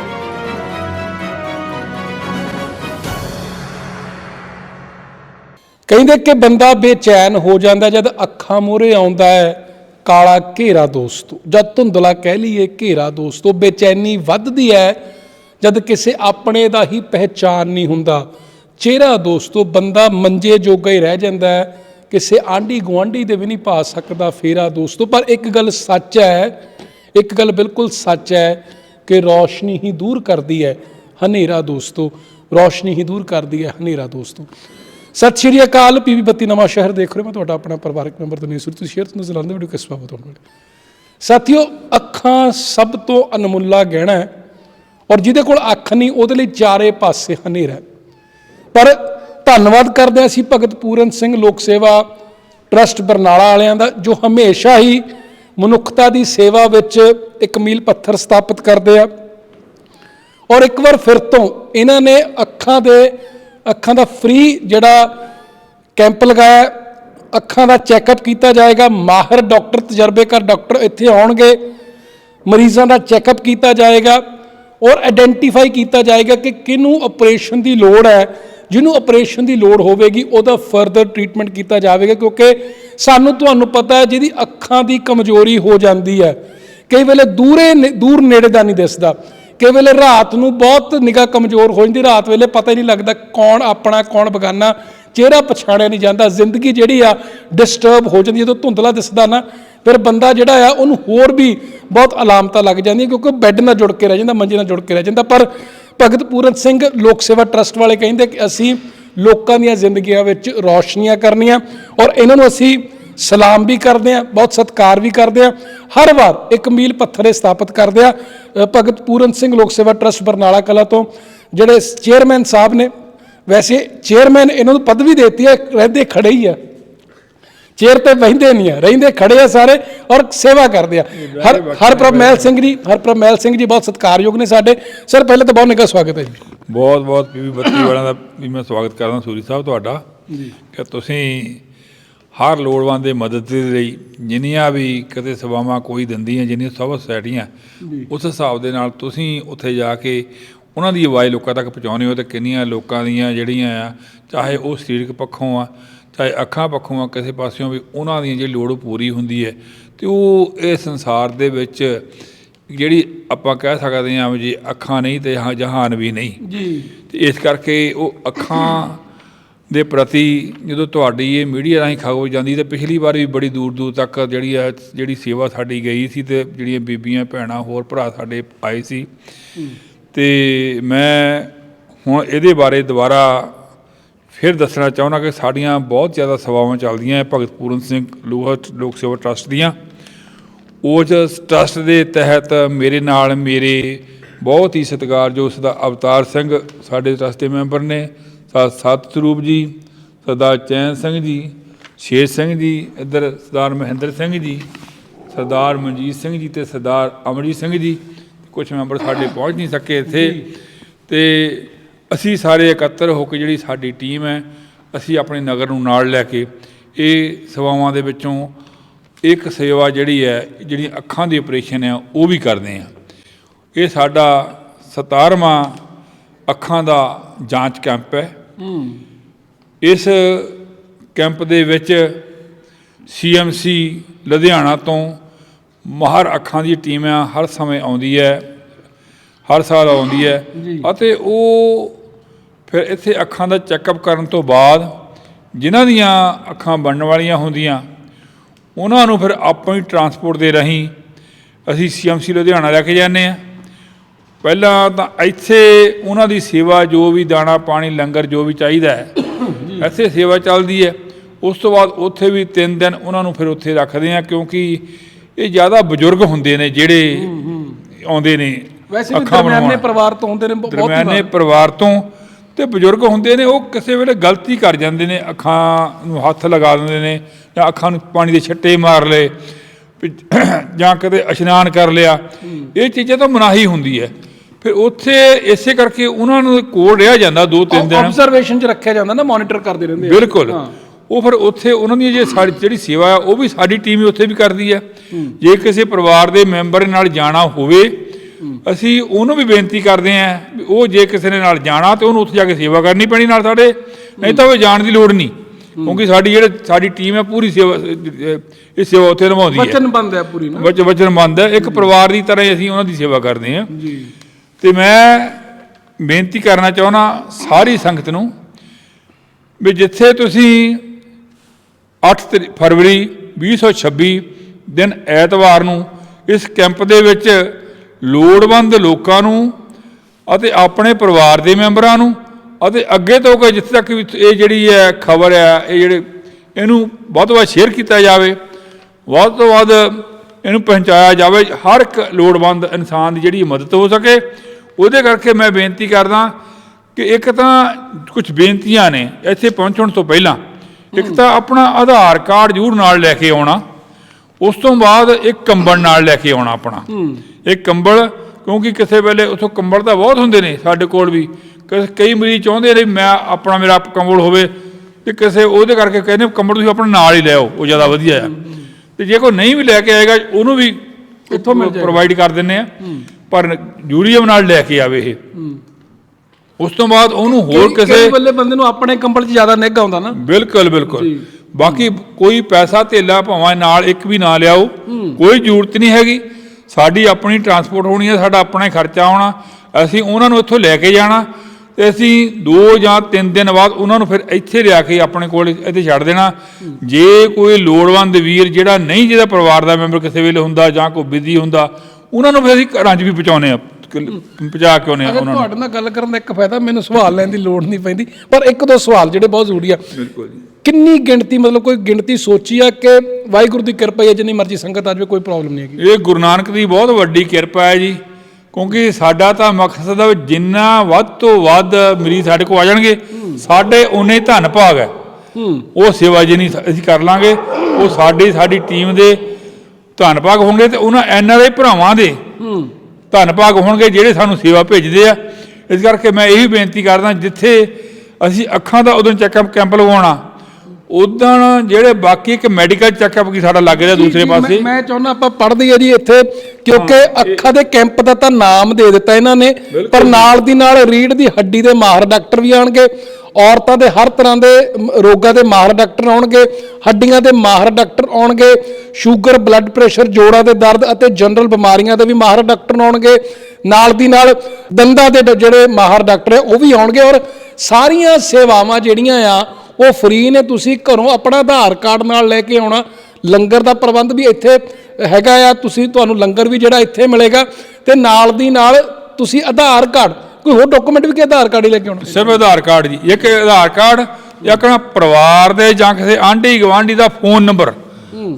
ਕਹਿੰਦੇ ਕਿ ਬੰਦਾ ਬੇਚੈਨ ਹੋ ਜਾਂਦਾ ਜਦ ਅੱਖਾਂ ਮੂਹਰੇ ਆਉਂਦਾ ਹੈ, ਕਾਲਾ ਘੇਰਾ ਦੋਸਤੋ। ਜਦ ਧੁੰਦਲਾ ਕਹਿ ਲਈਏ ਘੇਰਾ ਦੋਸਤੋ ਬੇਚੈਨੀ ਵੱਧਦੀ ਹੈ ਜਦ ਕਿਸੇ ਆਪਣੇ ਦਾ ਹੀ ਪਹਿਚਾਨ ਨਹੀਂ ਹੁੰਦਾ। ਚਿਹਰਾ ਦੋਸਤੋ ਬੰਦਾ ਮੰਜੇ ਜੋਗਾ ਹੀ ਰਹਿ ਜਾਂਦਾ ਹੈ, ਕਿਸੇ ਆਂਢੀ ਗੁਆਂਢੀ ਦੇ ਵੀ ਨਹੀਂ ਪਾ ਸਕਦਾ ਫੇਰਾ ਦੋਸਤੋ। ਪਰ ਇੱਕ ਗੱਲ ਸੱਚ ਹੈ, ਇੱਕ ਗੱਲ ਬਿਲਕੁਲ ਸੱਚ ਹੈ ਕਿ ਰੌਸ਼ਨੀ ਹੀ ਦੂਰ ਕਰਦੀ ਹੈ ਹਨੇਰਾ ਦੋਸਤੋ। ਰੌਸ਼ਨੀ ਹੀ ਦੂਰ ਕਰਦੀ ਹੈ ਹਨੇਰਾ ਦੋਸਤੋ। ਸਤਿ ਸ਼੍ਰੀ ਅਕਾਲ ਪੀਵੀ ਬੱਤੀ ਨਵਾਂ ਸ਼ਹਿਰ ਦੇਖ ਰਹੇ ਹੋ। ਮੈਂ ਤੁਹਾਡਾ ਆਪਣਾ ਪਰਿਵਾਰਕ ਮੈਂਬਰ ਦਨੀਸ਼ ਸੂਰੀ ਤੁਸੀਂ ਸ਼ੇਅਰ ਤੋਂ ਨਜ਼ਰ ਆਉਂਦੇ ਵੀਡੀਓ ਕਿਸ ਬਾਬਤ ਤੁਹਾਨੂੰ ਸਾਥੀਓ, ਅੱਖਾਂ ਸਭ ਤੋਂ ਅਨਮੁੱਲਾ ਗਹਿਣਾ ਹੈ ਔਰ ਜਿਹਦੇ ਕੋਲ ਅੱਖ ਨਹੀਂ, ਉਹਦੇ ਲਈ ਚਾਰੇ ਪਾਸੇ ਹਨੇਰਾ ਪਰ ਧੰਨਵਾਦ ਕਰਦੇ ਹਾਂ ਅਸੀਂ ਭਗਤ ਪੂਰਨ ਸਿੰਘ ਲੋਕ ਸੇਵਾ ਟਰਸਟ ਬਰਨਾਲਾ ਵਾਲਿਆਂ ਦਾ, ਜੋ ਹਮੇਸ਼ਾ ਹੀ ਮਨੁੱਖਤਾ ਦੀ ਸੇਵਾ ਵਿੱਚ ਇੱਕ ਮੀਲ ਪੱਥਰ ਸਥਾਪਿਤ ਕਰਦੇ ਆ। ਔਰ ਇੱਕ ਵਾਰ ਫਿਰ ਤੋਂ ਇਹਨਾਂ ਨੇ ਅੱਖਾਂ ਦੇ ਅੱਖਾਂ ਦਾ ਫ੍ਰੀ ਜਿਹੜਾ ਕੈਂਪ ਲਗਾਇਆ, ਅੱਖਾਂ ਦਾ ਚੈੱਕਅਪ ਕੀਤਾ ਜਾਏਗਾ। ਮਾਹਰ ਡਾਕਟਰ ਤਜਰਬੇਕਾਰ ਡਾਕਟਰ ਇੱਥੇ ਆਉਣਗੇ। ਮਰੀਜ਼ਾਂ ਦਾ ਚੈੱਕਅਪ ਕੀਤਾ ਜਾਏਗਾ ਔਰ ਆਇਡੈਂਟੀਫਾਈ ਕੀਤਾ ਜਾਏਗਾ ਕਿ ਕਿਹਨੂੰ ਆਪਰੇਸ਼ਨ ਦੀ ਲੋੜ ਹੈ। ਜਿਹਨੂੰ ਆਪਰੇਸ਼ਨ ਦੀ ਲੋੜ ਹੋਵੇਗੀ, ਉਹਦਾ ਫਰਦਰ ਟ੍ਰੀਟਮੈਂਟ ਕੀਤਾ ਜਾਵੇਗਾ। ਕਿਉਂਕਿ ਸਾਨੂੰ ਤੁਹਾਨੂੰ ਪਤਾ ਹੈ ਜਿਹਦੀ ਅੱਖਾਂ ਦੀ ਕਮਜ਼ੋਰੀ ਹੋ ਜਾਂਦੀ ਹੈ। ਕਈ ਵੇਲੇ ਦੂਰੇ ਦੂਰ ਨੇੜੇ ਦਾ ਨਹੀਂ ਦਿਸਦਾ। ਕਈ ਵੇਲੇ ਰਾਤ ਨੂੰ ਬਹੁਤ ਨਿਗਾਹ ਕਮਜ਼ੋਰ ਹੋ ਜਾਂਦੀ, ਰਾਤ ਵੇਲੇ ਪਤਾ ਹੀ ਨਹੀਂ ਲੱਗਦਾ ਕੌਣ ਆਪਣਾ, ਕੌਣ ਬਗਾਨਾ, ਚਿਹਰਾ ਪਛਾਣਿਆ ਨਹੀਂ ਜਾਂਦਾ, ਜ਼ਿੰਦਗੀ ਜਿਹੜੀ ਆ ਡਿਸਟਰਬ ਹੋ ਜਾਂਦੀ, ਜਦੋਂ ਧੁੰਦਲਾ ਦਿਸਦਾ ਨਾ, ਫਿਰ ਬੰਦਾ ਜਿਹੜਾ ਆ, ਉਹਨੂੰ ਹੋਰ ਵੀ ਬਹੁਤ ਅਲਾਮਤਾਂ ਲੱਗ ਜਾਂਦੀਆਂ ਕਿਉਂਕਿ ਬੈੱਡ ਨਾਲ ਜੁੜ ਕੇ ਰਹਿ ਜਾਂਦਾ, ਮੰਜੇ ਨਾਲ ਜੁੜ ਕੇ ਰਹਿ ਜਾਂਦਾ, ਪਰ ਭਗਤ ਪੂਰਨ ਸਿੰਘ ਲੋਕ ਸੇਵਾ ਟਰਸਟ ਵਾਲੇ ਕਹਿੰਦੇ ਕਿ ਅਸੀਂ ਲੋਕਾਂ ਦੀਆਂ ਜ਼ਿੰਦਗੀਆਂ ਵਿੱਚ ਰੌਸ਼ਨੀਆਂ ਕਰਨੀਆਂ ਔਰ ਇਹਨਾਂ ਨੂੰ ਅਸੀਂ ਸਲਾਮ ਵੀ ਕਰਦੇ ਆ ਬਹੁਤ ਸਤਿਕਾਰ ਵੀ ਕਰਦੇ ਆ। ਹਰ ਵਾਰ ਇੱਕ ਮੀਲ ਪੱਥਰੇ ਸਥਾਪਿਤ ਕਰਦੇ ਆ। ਭਗਤ ਪੂਰਨ ਸਿੰਘ ਲੋਕ ਸੇਵਾ ਟਰਸਟ ਬਰਨਾਲਾ ਕਲਾ ਤੋਂ ਜਿਹੜੇ ਚੇਅਰਮੈਨ ਸਾਹਿਬ ਨੇ ਵੈਸੇ ਚੇਅਰਮੈਨ ਇਹਨਾਂ ਨੂੰ ਪਦਵੀ ਦਿੱਤੀ ਹੈ ਰਹਿੰਦੇ ਖੜੇ ਹੀ ਆ। ਚੇਅਰ ਤੇ ਬਹਿੰਦੇ ਨਹੀਂ ਆ ਰਹਿੰਦੇ ਖੜੇ ਆ ਸਾਰੇ ਔਰ ਸੇਵਾ ਕਰਦੇ ਆ। ਹਰ ਹਰਪ੍ਰਭ ਮਹਿਲ ਸਿੰਘ ਜੀ ਹਰਪ੍ਰਭ ਮਹਿਲ ਸਿੰਘ ਜੀ ਬਹੁਤ ਸਤਿਕਾਰਯੋਗ ਨੇ ਸਾਡੇ। ਸਰ ਪਹਿਲੇ ਤਾਂ ਬਹੁਤ ਨਿੱਘਾ ਸਵਾਗਤ ਹੈ ਜੀ। ਬਹੁਤ ਬਹੁਤ ਪੀਵੀ ਬੱਤੀ ਵਾਲਿਆਂ ਦਾ ਵੀ ਮੈਂ ਸਵਾਗਤ ਕਰਦਾ ਸੂਰੀ ਸਾਹਿਬ ਤੁਹਾਡਾ। ਜੀ। ਕਿ ਤੁਸੀਂ ਹਰ ਲੋੜਵੰਦ ਦੇ ਮਦਦ ਦੇ ਲਈ ਜਿੰਨੀਆਂ ਵੀ ਕਦੇ ਸੇਵਾਵਾਂ ਕੋਈ ਦਿੰਦੀਆਂ ਜਿੰਨੀਆਂ ਸਭ ਸੁਸਾਇਟੀਆਂ ਉਸ ਹਿਸਾਬ ਦੇ ਨਾਲ ਤੁਸੀਂ ਉੱਥੇ ਜਾ ਕੇ ਉਹਨਾਂ ਦੀ ਆਵਾਜ਼ ਲੋਕਾਂ ਤੱਕ ਪਹੁੰਚਾਉਂਦੇ ਹੋ ਤੇ ਕਿੰਨੀਆਂ ਲੋਕਾਂ ਦੀਆਂ ਜਿਹੜੀਆਂ ਆ ਚਾਹੇ ਉਹ ਸਰੀਰਕ ਪੱਖੋਂ ਆ ਚਾਹੇ ਅੱਖਾਂ ਪੱਖੋਂ ਆ ਕਿਸੇ ਪਾਸਿਓਂ ਵੀ ਉਹਨਾਂ ਦੀ ਜਿਹੜੀ ਲੋੜ ਪੂਰੀ ਹੁੰਦੀ ਹੈ ਤੇ ਉਹ ਇਹ ਸੰਸਾਰ ਦੇ ਵਿੱਚ ਜਿਹੜੀ ਆਪਾਂ ਕਹਿ ਸਕਦੇ ਹਾਂ ਜੀ ਅੱਖਾਂ ਨਹੀਂ ਤੇ ਜਹਾਨ ਵੀ ਨਹੀਂ। ਜੀ। ਤੇ ਇਸ ਕਰਕੇ ਉਹ ਅੱਖਾਂ ਦੇ ਪ੍ਰਤੀ ਜਦੋਂ ਤੁਹਾਡੀ ਇਹ ਮੀਡੀਆ ਰਾਹੀਂ ਖਬਰ ਜਾਂਦੀ ਤੇ ਪਿਛਲੀ ਵਾਰ ਵੀ ਬੜੀ ਦੂਰ ਦੂਰ ਤੱਕ ਜਿਹੜੀ ਆ ਜਿਹੜੀ ਸੇਵਾ ਸਾਡੀ ਗਈ ਸੀ ਤੇ ਜਿਹੜੀਆਂ ਬੀਬੀਆਂ ਭੈਣਾਂ ਹੋਰ ਭਰਾ ਸਾਡੇ ਆਏ ਸੀ। ਤੇ ਮੈਂ ਹੁਣ ਇਹਦੇ ਬਾਰੇ ਦੁਬਾਰਾ ਫਿਰ ਦੱਸਣਾ ਚਾਹੁੰਦਾ ਕਿ ਸਾਡੀਆਂ ਬਹੁਤ ਜ਼ਿਆਦਾ ਸੇਵਾਵਾਂ ਚੱਲਦੀਆਂ ਹੈ ਭਗਤ ਪੂਰਨ ਸਿੰਘ ਲੋਹਾ ਲੋਕ ਸੇਵਾ ਟਰਸਟ ਦੀਆਂ। ਉਸ ਟਰਸਟ ਦੇ ਤਹਿਤ ਮੇਰੇ ਨਾਲ ਮੇਰੇ ਬਹੁਤ ਹੀ ਸਤਿਕਾਰਯੋਗ ਸਦਾ ਅਵਤਾਰ ਸਿੰਘ ਸਾਡੇ ਟਰਸਟ ਦੇ ਮੈਂਬਰ ਨੇ ਸਤ ਸਰੂਪ ਜੀ ਸਰਦਾਰ ਚੈਨ ਸਿੰਘ ਜੀ, ਸ਼ੇਰ ਸਿੰਘ ਜੀ, ਇੱਧਰ ਸਰਦਾਰ ਮਹਿੰਦਰ ਸਿੰਘ ਜੀ, ਸਰਦਾਰ ਮਨਜੀਤ ਸਿੰਘ ਜੀ ਤੇ ਸਰਦਾਰ ਅਮਰਜੀਤ ਸਿੰਘ ਜੀ ਕੁਝ ਮੈਂਬਰ ਸਾਡੇ ਪਹੁੰਚ ਨਹੀਂ ਸਕੇ ਇੱਥੇ। ਤੇ ਅਸੀਂ ਸਾਰੇ ਇਕੱਤਰ ਹੋ ਕੇ ਜਿਹੜੀ ਸਾਡੀ ਟੀਮ ਹੈ, ਅਸੀਂ ਆਪਣੇ ਨਗਰ ਨੂੰ ਨਾਲ ਲੈ ਕੇ ਇਹ ਸੇਵਾਵਾਂ ਦੇ ਵਿੱਚੋਂ ਇੱਕ ਸੇਵਾ ਜਿਹੜੀ ਹੈ ਜਿਹੜੀ ਅੱਖਾਂ ਦੀ ਆਪਰੇਸ਼ਨ ਹੈ, ਉਹ ਵੀ ਕਰਦੇ ਆ ਇਹ ਸਾਡਾ 17ਵਾਂ ਅੱਖਾਂ ਦਾ ਜਾਂਚ ਕੈਂਪ ਹੈ। ਇਸ ਕੈਂਪ ਦੇ ਵਿੱਚ ਸੀਐਮਸੀ ਲੁਧਿਆਣਾ ਤੋਂ ਮਾਹਰ ਅੱਖਾਂ ਦੀ ਟੀਮ ਆ ਹਰ ਸਮੇਂ ਆਉਂਦੀ ਹੈ ਹਰ ਸਾਲ ਆਉਂਦੀ ਹੈ ਅਤੇ ਉਹ ਫਿਰ ਇੱਥੇ ਅੱਖਾਂ ਦਾ ਚੈੱਕਅਪ ਕਰਨ ਤੋਂ ਬਾਅਦ ਜਿਨ੍ਹਾਂ ਦੀਆਂ ਅੱਖਾਂ ਬਣਨ ਵਾਲੀਆਂ ਹੁੰਦੀਆਂ ਉਹਨਾਂ ਨੂੰ ਫਿਰ ਆਪਾਂ ਹੀ ਟਰਾਂਸਪੋਰਟ ਦੇ ਰਾਹੀਂ ਅਸੀਂ ਸੀਐਮਸੀ ਲੁਧਿਆਣਾ ਲੈ ਕੇ ਜਾਂਦੇ ਆ ਪਹਿਲਾਂ ਤਾਂ ਇੱਥੇ ਉਹਨਾਂ ਦੀ ਸੇਵਾ ਜੋ ਵੀ ਦਾਣਾ ਪਾਣੀ ਲੰਗਰ ਜੋ ਵੀ ਚਾਹੀਦਾ ਹੈ ਇੱਥੇ ਸੇਵਾ ਚੱਲਦੀ ਹੈ। ਉਸ ਤੋਂ ਬਾਅਦ ਉੱਥੇ ਵੀ 3 ਦਿਨ ਉਹਨਾਂ ਨੂੰ ਫਿਰ ਉੱਥੇ ਰੱਖਦੇ ਆ ਕਿਉਂਕਿ ਇਹ ਜ਼ਿਆਦਾ ਬਜ਼ੁਰਗ ਹੁੰਦੇ ਨੇ ਜਿਹੜੇ ਆਉਂਦੇ ਨੇ ਵੈਸੇ ਵੀ ਦਰਮਿਆਨੇ। ਪਰਿਵਾਰ ਤੋਂ ਹੁੰਦੇ ਨੇ ਬਹੁਤ ਦਰਮਿਆਨੇ ਵਾਰ। ਪਰਿਵਾਰ ਤੋਂ ਤੇ ਬਜ਼ੁਰਗ ਹੁੰਦੇ ਨੇ ਉਹ ਕਿਸੇ ਵੇਲੇ ਗਲਤੀ ਕਰ ਜਾਂਦੇ ਨੇ ਅੱਖਾਂ ਨੂੰ ਹੱਥ ਲਗਾ ਦਿੰਦੇ ਨੇ ਜਾਂ ਅੱਖਾਂ ਨੂੰ ਪਾਣੀ ਦੇ ਛੱਟੇ ਮਾਰ ਲਏ ਜਾਂ ਕਦੇ ਇਸ਼ਨਾਨ ਕਰ ਲਿਆ। ਇਹ ਚੀਜ਼ਾਂ ਤਾਂ ਮਨਾਹੀ ਹੁੰਦੀ ਹੈ। ਫਿਰ ਉੱਥੇ ਇਸੇ ਕਰਕੇ ਉਹਨਾਂ ਨੂੰ ਕੋਲ ਰਿਹਾ ਜਾਂਦਾ ਦੋ ਤਿੰਨ ਦਿਨ। ਆਬਜ਼ਰਵੇਸ਼ਨ ਚ ਰੱਖਿਆ ਜਾਂਦਾ ਨਾ ਮੋਨੀਟਰ ਕਰਦੇ ਰਹਿੰਦੇ ਆ। ਬਿਲਕੁਲ। ਉਹ ਫਿਰ ਉੱਥੇ ਉਹਨਾਂ ਦੀ ਜੇ ਸਾਡੀ ਜਿਹੜੀ ਸੇਵਾ ਹੈ ਉਹ ਵੀ ਸਾਡੀ ਟੀਮ ਹੀ ਉੱਥੇ ਵੀ ਕਰਦੀ ਹੈ। ਜੇ ਕਿਸੇ ਪਰਿਵਾਰ ਦੇ ਮੈਂਬਰ ਨਾਲ ਜਾਣਾ ਹੋਵੇ ਅਸੀਂ ਉਹਨੂੰ ਵੀ ਬੇਨਤੀ ਕਰਦੇ ਆਂ ਉਹ ਜੇ ਕਿਸੇ ਨੇ ਨਾਲ ਜਾਣਾ ਤੇ ਉਹਨੂੰ ਉੱਥੇ ਜਾ ਕੇ ਸੇਵਾ ਕਰਨੀ ਪੈਣੀ ਨਾਲ ਸਾਡੇ ਨਹੀਂ ਤਾਂ ਉਹ ਜਾਣ ਦੀ ਲੋੜ ਨਹੀਂ। ਕਿਉਂਕਿ ਸਾਡੀ ਜਿਹੜੇ ਸਾਡੀ ਟੀਮ ਹੈ ਪੂਰੀ ਸੇਵਾ ਇਹ ਸੇਵਾ ਉੱਥੇ ਨਿਭਾਉਂਦੀ ਹੈ ਵਚਨ ਬੰਦ ਹੈ ਪੂਰੀ ਨਾ। ਵਚ ਵਚਨਬੰਦ ਹੈ। ਇੱਕ ਪਰਿਵਾਰ ਦੀ ਤਰ੍ਹਾਂ ਹੀ ਅਸੀਂ ਉਹਨਾਂ ਦੀ ਸੇਵਾ ਕਰਦੇ ਹਾਂ ਜੀ। ਤੇ ਮੈਂ ਬੇਨਤੀ ਕਰਨਾ ਚਾਹੁੰਦਾ ਸਾਰੀ ਸੰਗਤ ਨੂੰ ਵੀ ਜਿੱਥੇ ਤੁਸੀਂ 8 ਤਰੀ- ਫਰਵਰੀ 2026 ਦਿਨ ਐਤਵਾਰ ਨੂੰ ਇਸ ਕੈਂਪ ਦੇ ਵਿੱਚ ਲੋੜਵੰਦ ਲੋਕਾਂ ਨੂੰ ਅਤੇ ਆਪਣੇ ਪਰਿਵਾਰ ਦੇ ਮੈਂਬਰਾਂ ਨੂੰ ਅਤੇ ਅੱਗੇ ਤੋਂ ਕਿ ਜਿੱਥੇ ਤੱਕ ਵੀ ਇਹ ਜਿਹੜੀ ਹੈ ਖਬਰ ਹੈ, ਇਹ ਜਿਹੜੇ ਇਹਨੂੰ ਵੱਧ ਤੋਂ ਵੱਧ ਸ਼ੇਅਰ ਕੀਤਾ ਜਾਵੇ, ਵੱਧ ਤੋਂ ਵੱਧ ਇਹਨੂੰ ਪਹੁੰਚਾਇਆ ਜਾਵੇ, ਹਰ ਇੱਕ ਲੋੜਵੰਦ ਇਨਸਾਨ ਦੀ ਜਿਹੜੀ ਮਦਦ ਹੋ ਸਕੇ ਉਹਦੇ ਕਰਕੇ ਮੈਂ ਬੇਨਤੀ ਕਰਦਾ ਕਿ ਇੱਕ ਤਾਂ ਕੁਝ ਬੇਨਤੀਆਂ ਨੇ ਇੱਥੇ ਪਹੁੰਚਣ ਤੋਂ ਪਹਿਲਾਂ ਇੱਕ ਤਾਂ ਆਪਣਾ ਆਧਾਰ ਕਾਰਡ ਜ਼ਰੂਰ ਨਾਲ ਲੈ ਕੇ ਆਉਣਾ ਉਸ ਤੋਂ ਬਾਅਦ ਇੱਕ ਕੰਬਲ ਨਾਲ ਲੈ ਕੇ ਆਉਣਾ ਆਪਣਾ। ਇੱਕ ਕੰਬਲ ਕਿਉਂਕਿ ਕਿਸੇ ਵੇਲੇ ਉਥੋਂ ਕੰਬਲ ਤਾਂ ਬਹੁਤ ਹੁੰਦੇ ਨੇ ਸਾਡੇ ਕੋਲ ਵੀ ਕਈ ਮਰੀਜ਼ ਚਾਹੁੰਦੇ ਨੇ ਮੈਂ ਆਪਣਾ ਮੇਰਾ ਕੰਬਲ ਹੋਵੇ ਤੇ ਕਿਸੇ ਉਹਦੇ ਕਰਕੇ ਕਹਿੰਦੇ ਕੰਬਲ ਤੁਸੀਂ ਆਪਣਾ ਨਾਲ ਹੀ ਲੈ ਆਓ ਉਹ ਜ਼ਿਆਦਾ ਵਧੀਆ ਆ। ਤੇ ਜੇ ਕੋਈ ਨਹੀਂ ਵੀ ਲੈ ਕੇ ਆਏਗਾ ਉਹਨੂੰ ਵੀ ਇੱਥੋਂ ਮਿਲ ਜਾਏਗਾ। ਪ੍ਰੋਵਾਈਡ ਕਰ ਦਿੰਨੇ ਆ। ਪਰ ਯੂਰੀਅਮ ਨਾਲ ਲੈ ਕੇ ਆਵੇ ਇਹ। ਉਸ ਤੋਂ ਬਾਅਦ ਉਹਨੂੰ ਹੋਰ ਕਿਸੇ ਵੇਲੇ ਬੰਦੇ ਨੂੰ ਆਪਣੇ ਕੰਬਲ 'ਚ ਜ਼ਿਆਦਾ ਨਿੱਘ ਆਉਂਦਾ ਨਾ। ਬਿਲਕੁਲ ਬਿਲਕੁਲ। ਬਾਕੀ ਕੋਈ ਪੈਸਾ ਧੇਲਾ ਭਾਵੇਂ ਨਾਲ ਇੱਕ ਵੀ ਨਾ ਲਿਆਓ ਕੋਈ ਜ਼ਰੂਰਤ ਨਹੀਂ ਹੈਗੀ। ਸਾਡੀ ਆਪਣੀ ਟਰਾਂਸਪੋਰਟ ਹੋਣੀ ਹੈ ਸਾਡਾ ਆਪਣਾ ਖਰਚਾ ਆਉਣਾ ਅਸੀਂ ਉਹਨਾਂ ਨੂੰ ਇੱਥੋਂ ਲੈ ਕੇ ਜਾਣਾ ਤੇ ਅਸੀਂ 2 ਜਾਂ 3 ਦਿਨ ਬਾਅਦ ਉਹਨਾਂ ਨੂੰ ਫਿਰ ਇੱਥੇ ਲਿਆ ਕੇ ਆਪਣੇ ਕੋਲ ਇੱਥੇ ਛੱਡ ਦੇਣਾ। ਜੇ ਕੋਈ ਲੋੜਵੰਦ ਵੀਰ ਜਿਹੜਾ ਨਹੀਂ ਜਿਹਦਾ ਪਰਿਵਾਰ ਦਾ ਮੈਂਬਰ ਕਿਸੇ ਵੇਲੇ ਹੁੰਦਾ ਜਾਂ ਕੋਈ ਬਿਜ਼ੀ ਹੁੰਦਾ ਉਹਨਾਂ ਨੂੰ ਫਿਰ ਅਸੀਂ ਘਰਾਂ 'ਚ ਵੀ ਪਹੁੰਚਾਉਂਦੇ ਆ ਪਹੁੰਚਾ ਕੇ ਆ ਅਗਰ ਉਹਨਾਂ ਨੂੰ। ਤੁਹਾਡੇ ਨਾਲ ਗੱਲ ਕਰਨ ਦਾ ਇੱਕ ਫਾਇਦਾ ਮੈਨੂੰ ਸਵਾਲ ਲੈਣ ਦੀ ਲੋੜ ਨਹੀਂ ਪੈਂਦੀ ਪਰ ਇੱਕ ਦੋ ਸਵਾਲ ਜਿਹੜੇ ਬਹੁਤ ਜ਼ਰੂਰੀ ਆ। ਬਿਲਕੁਲ ਜੀ। ਕਿੰਨੀ ਗਿਣਤੀ ਮਤਲਬ ਕੋਈ ਗਿਣਤੀ ਸੋਚੀ ਆ ਕਿ ਵਾਹਿਗੁਰੂ ਦੀ ਕਿਰਪਾ ਹੈ ਜਿੰਨੀ ਮਰਜ਼ੀ ਸੰਗਤ ਆ ਜਾਵੇ ਕੋਈ ਪ੍ਰੋਬਲਮ ਨਹੀਂ ਹੈਗੀ। ਇਹ ਗੁਰੂ ਨਾਨਕ ਦੀ ਬਹੁਤ ਵੱਡੀ ਕਿਰਪਾ ਹੈ ਜੀ ਕਿਉਂਕਿ ਸਾਡਾ ਤਾਂ ਮਕਸਦ ਹੈ ਜਿੰਨਾ ਵੱਧ ਤੋਂ ਵੱਧ ਮਰੀਜ਼ ਸਾਡੇ ਕੋਲ ਆ ਜਾਣਗੇ ਸਾਡੇ ਉਨੇ ਹੀ ਧੰਨ ਭਾਗ ਹੈ। ਉਹ ਸੇਵਾ ਜਿੰਨੀ ਸ- ਅਸੀਂ ਕਰ ਲਾਂਗੇ ਉਹ ਸਾਡੀ ਸਾਡੀ ਟੀਮ ਦੇ ਧੰਨ ਭਾਗ ਹੋਣਗੇ ਤੇ ਉਹਨਾਂ ਐਨਆਰਆਈ ਭਰਾਵਾਂ ਦੇ ਧੰਨ ਭਾਗ ਹੋਣਗੇ ਜਿਹੜੇ ਸਾਨੂੰ ਸੇਵਾ ਭੇਜਦੇ ਆ। ਇਸ ਕਰਕੇ ਮੈਂ ਇਹੀ ਬੇਨਤੀ ਕਰਦਾ ਜਿੱਥੇ ਅਸੀਂ ਅੱਖਾਂ ਦਾ ਉਦੋਂ ਚੈੱਕਅਪ ਕੈਂਪ ਲਗਾਉਣਾ ਉਦਾਂ ਜਿਹੜੇ ਬਾਕੀ ਇੱਕ ਮੈਡੀਕਲ ਚੈੱਕਅਪ ਕੀ ਸਾਡਾ ਲੱਗ ਰਿਹਾ ਦੂਸਰੇ ਪਾਸੇ। ਮੈਂ ਚਾਹੁੰਦਾ ਆਪਾਂ ਪੜ੍ਹਦੇ ਆ ਜੀ ਇੱਥੇ ਕਿਉਂਕਿ ਅੱਖਾਂ ਦੇ ਕੈਂਪ ਦਾ ਤਾਂ ਨਾਮ ਦੇ ਦਿੱਤਾ ਇਹਨਾਂ ਨੇ ਪਰ ਨਾਲ ਦੀ ਨਾਲ ਰੀੜ ਦੀ ਹੱਡੀ ਦੇ ਮਾਹਰ ਡਾਕਟਰ ਵੀ ਆਣਗੇ ਔਰਤਾਂ ਦੇ ਹਰ ਤਰ੍ਹਾਂ ਦੇ ਰੋਗਾਂ ਦੇ ਮਾਹਰ ਡਾਕਟਰ ਆਉਣਗੇ, ਹੱਡੀਆਂ ਦੇ ਮਾਹਰ ਡਾਕਟਰ ਆਉਣਗੇ, ਸ਼ੂਗਰ, ਬਲੱਡ ਪ੍ਰੈਸ਼ਰ, ਜੋੜਾਂ ਦੇ ਦਰਦ ਅਤੇ ਜਨਰਲ ਬਿਮਾਰੀਆਂ ਦੇ ਵੀ ਮਾਹਰ ਡਾਕਟਰ ਆਉਣਗੇ। ਨਾਲ ਦੀ ਨਾਲ ਦੰਦਾਂ ਦੇ ਡ- ਜਿਹੜੇ ਮਾਹਰ ਡਾਕਟਰ ਆ ਉਹ ਵੀ ਆਉਣਗੇ ਔਰ ਸਾਰੀਆਂ ਸੇਵਾਵਾਂ ਜਿਹੜੀਆਂ ਆ, ਉਹ ਫ੍ਰੀ ਨੇ। ਤੁਸੀਂ ਘਰੋਂ ਆਪਣਾ ਆਧਾਰ ਕਾਰਡ ਨਾਲ ਲੈ ਕੇ ਆਉਣਾ। ਲੰਗਰ ਦਾ ਪ੍ਰਬੰਧ ਵੀ ਇੱਥੇ ਹੈਗਾ ਆ। ਤੁਸੀਂ, ਤੁਹਾਨੂੰ ਲੰਗਰ ਵੀ ਜਿਹੜਾ ਇੱਥੇ ਮਿਲੇਗਾ ਤੇ ਨਾਲ ਦੀ ਨਾਲ ਤੁਸੀਂ ਆਧਾਰ ਕਾਰਡ ਕੋਈ ਹੋਰ ਡਾਕੂਮੈਂਟ ਵੀ ਕਿ ਆਧਾਰ ਕਾਰਡ ਹੀ ਲੈ ਕੇ ਆਉਣਾ? ਸਿਰਫ ਆਧਾਰ ਕਾਰਡ ਜੀ। ਇੱਕ ਆਧਾਰ ਕਾਰਡ ਇੱਕ ਨਾ ਪਰਿਵਾਰ ਦੇ ਜਾਂ ਕਿਸੇ ਆਂਢੀ ਗਵਾਂਢੀ ਦਾ ਫੋਨ ਨੰਬਰ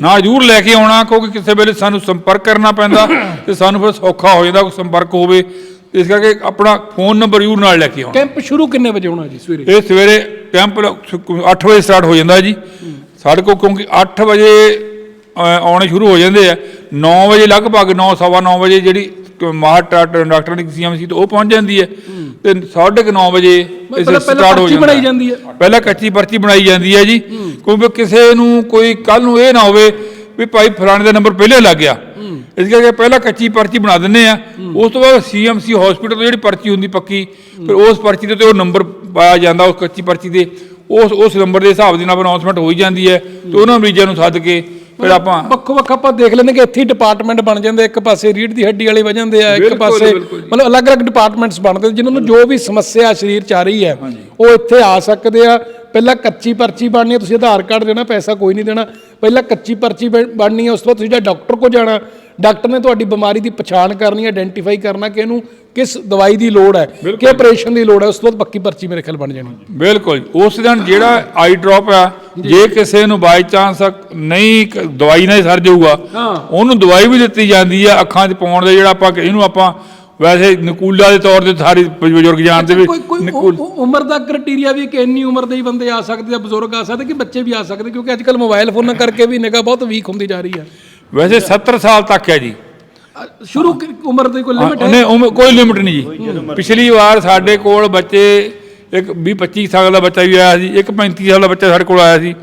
ਨਾ ਜ਼ਰੂਰ ਲੈ ਕੇ ਆਉਣਾ ਕਿਉਂਕਿ ਕਿਸੇ ਵੇਲੇ ਸਾਨੂੰ ਸੰਪਰਕ ਕਰਨਾ ਪੈਂਦਾ ਤੇ ਸਾਨੂੰ ਫਿਰ ਸੌਖਾ ਹੋ ਜਾਂਦਾ ਕੋਈ ਸੰਪਰਕ ਹੋਵੇ। ਇਸ ਕਰਕੇ ਆਪਣਾ ਫੋਨ ਨੰਬਰ ਜ਼ਰੂਰ ਨਾਲ ਲੈ ਕੇ ਆਉਣਾ। ਕੈਂਪ ਸ਼ੁਰੂ ਕਿੰਨੇ ਵਜੇ ਹੋਣਾ ਜੀ ਸਵੇਰੇ? ਇਹ ਸਵੇਰੇ ਕੈਂਪ 8 ਵਜੇ ਸਟਾਰਟ ਹੋ ਜਾਂਦਾ ਜੀ। ਸਾਡੇ ਕੋਲ ਕਿਉਂਕਿ 8 ਵਜੇ ਆਉਣੇ ਸ਼ੁਰੂ ਹੋ ਜਾਂਦੇ ਆ। 9 ਵਜੇ ਲਗਭਗ 9 ਸਵਾ 9 ਵਜੇ ਜਿਹੜੀ ਮਾਹਰ ਡਾਕਟਰ ਦੀ ਸੀਐਮਸੀ ਤੋਂ ਉਹ ਪਹੁੰਚ ਜਾਂਦੀ ਹੈ ਤੇ 9:30 ਵਜੇ ਇਸ ਸਟਾਰਟ ਹੋ ਜਾਂਦਾ ਬਣਾਈ ਜਾਂਦੀ ਹੈ। ਪਹਿਲਾਂ ਕੱਚੀ ਪਰਚੀ ਬਣਾਈ ਜਾਂਦੀ ਹੈ ਜੀ। ਕਿਉਂਕਿ ਕਿਸੇ ਨੂੰ ਕੋਈ ਕੱਲ ਨੂੰ ਇਹ ਨਾ ਹੋਵੇ ਵੀ ਭਾਈ ਫਲਾਣੇ ਦਾ ਨੰਬਰ ਪਹਿਲੇ ਲੱਗ ਗਿਆ। ਇਸ ਕਰਕੇ ਪਹਿਲਾਂ ਕੱਚੀ ਪਰਚੀ ਬਣਾ ਦਿੰਨੇ ਆ ਉਸ ਤੋਂ ਬਾਅਦ ਸੀਐਮਸੀ ਹਸਪੀਟਲ ਤੋਂ ਜਿਹੜੀ ਪਰਚੀ ਹੁੰਦੀ ਪੱਕੀ ਫਿਰ ਉਸ ਪਰਚੀ ਦੇ ਉੱਤੇ ਉਹ ਨੰਬਰ ਪਾਇਆ ਜਾਂਦਾ ਉਸ ਕੱਚੀ ਪਰਚੀ ਦੇ। ਉਸ ਉਸ ਨੰਬਰ ਦੇ ਹਿਸਾਬ ਦੇ ਨਾਲ ਅਨਾਉਂਸਮੈਂਟ ਹੋਈ ਜਾਂਦੀ ਹੈ ਤੇ ਉਹਨਾਂ ਮਰੀਜ਼ਾਂ ਨੂੰ ਸੱਦ ਕੇ ਫਿਰ ਆਪਾਂ ਵੱਖੋ ਵੱਖ ਆਪਾਂ ਦੇਖ ਲੈਂਦੇ ਕਿ ਇੱਥੇ ਹੀ ਡਿਪਾਰਟਮੈਂਟ ਬਣ ਜਾਂਦੇ ਇੱਕ ਪਾਸੇ ਰੀੜ ਦੀ ਹੱਡੀ ਵਾਲੇ ਵਜ ਜਾਂਦੇ ਆ ਇੱਕ ਪਾਸੇ। ਮਤਲਬ ਅਲੱਗ-ਅਲੱਗ ਡਿਪਾਰਟਮੈਂਟਸ ਬਣਦੇ ਜਿਨ੍ਹਾਂ ਨੂੰ ਜੋ ਵੀ ਸਮੱਸਿਆ ਸਰੀਰ ਚ ਆ ਰਹੀ ਹੈ ਉਹ ਇੱਥੇ ਆ ਸਕਦੇ ਆ। ਪਹਿਲਾਂ ਕੱਚੀ ਪਰਚੀ ਬਣਨੀ ਹੈ ਤੁਸੀਂ ਆਧਾਰ ਕਾਰਡ ਦੇਣਾ ਪੈਸਾ ਕੋਈ ਨਹੀਂ ਦੇਣਾ। ਪਹਿਲਾਂ ਕੱਚੀ ਪਰਚੀ ਬਣ- ਬਣਨੀ ਹੈ ਉਸ ਤੋਂ ਬਾਅਦ ਤੁਸੀਂ ਜਿਹੜਾ ਡਾਕਟਰ ਕੋਲ ਜਾਣਾ ਡਾਕਟਰ ਨੇ ਤੁਹਾਡੀ ਬਿਮਾਰੀ ਦੀ ਪਛਾਣ ਕਰਨੀ ਹੈ ਆਇਡੈਂਟੀਫਾਈ ਕਰਨਾ ਕਿ ਇਹਨੂੰ ਕਿਸ ਦਵਾਈ ਦੀ ਲੋੜ ਹੈ ਕਿ ਆਪਰੇਸ਼ਨ ਦੀ ਲੋੜ ਹੈ ਉਸ ਤੋਂ ਬਾਅਦ ਪੱਕੀ ਪਰਚੀ ਮੇਰੇ ਖਿਆਲ ਬਣ ਜਾਣੀ ਬਿਲਕੁਲ ਉਸ ਦਿਨ ਜਿਹੜਾ ਆਈ ਡ੍ਰੌਪ ਆ ਜੇ। ਕਿਸੇ ਨੂੰ ਬਾਈ ਚਾਂਸ ਨਹੀਂ ਦਵਾਈ ਨਾਲ ਹੀ ਸਰ ਜਾਊਗਾ। ਉਹਨੂੰ ਦਵਾਈ ਵੀ ਦਿੱਤੀ ਜਾਂਦੀ ਆ ਅੱਖਾਂ 'ਚ ਪਾਉਣ ਦੇ ਜਿਹੜਾ ਆਪਾਂ ਇਹਨੂੰ ਆਪਾਂ ਵੈਸੇ ਨਕੂਲਾ ਦੇ ਤੌਰ ਤੇ ਸਾਰੇ ਬਜ਼ੁਰਗ ਜਾਣਦੇ ਵੀ ਉਮਰ ਦਾ ਕ੍ਰਾਈਟੇਰੀਆ ਵੀ ਕਿ ਇੰਨੀ ਉਮਰ ਦੇ ਹੀ ਬੰਦੇ ਆ ਸਕਦੇ ਆ ਬਜ਼ੁਰਗ ਆ ਸਕਦੇ ਕਿ ਬੱਚੇ ਵੀ ਆ ਸਕਦੇ ਕਿਉਂਕਿ ਅੱਜ ਕੱਲ ਮੋਬਾਈਲ ਫੋਨਾਂ ਕਰਕੇ ਵੀ ਨਿਗਾਹ ਬਹੁਤ ਵੀਕ ਹੁੰਦੀ ਜਾ ਰਹੀ ਹੈ ਵੈਸੇ 70 ਸਾਲ ਤੱਕ ਹੈ ਜੀ। ਸ਼ੁਰੂ ਕਿ- ਉਮਰ ਦੀ ਕੋਈ ਲਿਮਿਟ ਹੈ? ਉਹਨੇ ਉਮਰ- ਕੋਈ ਲਿਮਿਟ ਨਹੀਂ ਜੀ। ਪਿਛਲੀ ਵਾਰ ਸਾਡੇ ਕੋਲ ਬੱਚੇ ਇੱਕ 20 25 ਸਾਲ ਦਾ ਬੱਚਾ ਵੀ ਆਇਆ ਸੀ ਇੱਕ 35 ਸਾਲ ਦਾ ਬੱਚਾ ਸਾਡੇ ਕੋਲ ਆਇਆ ਸੀ।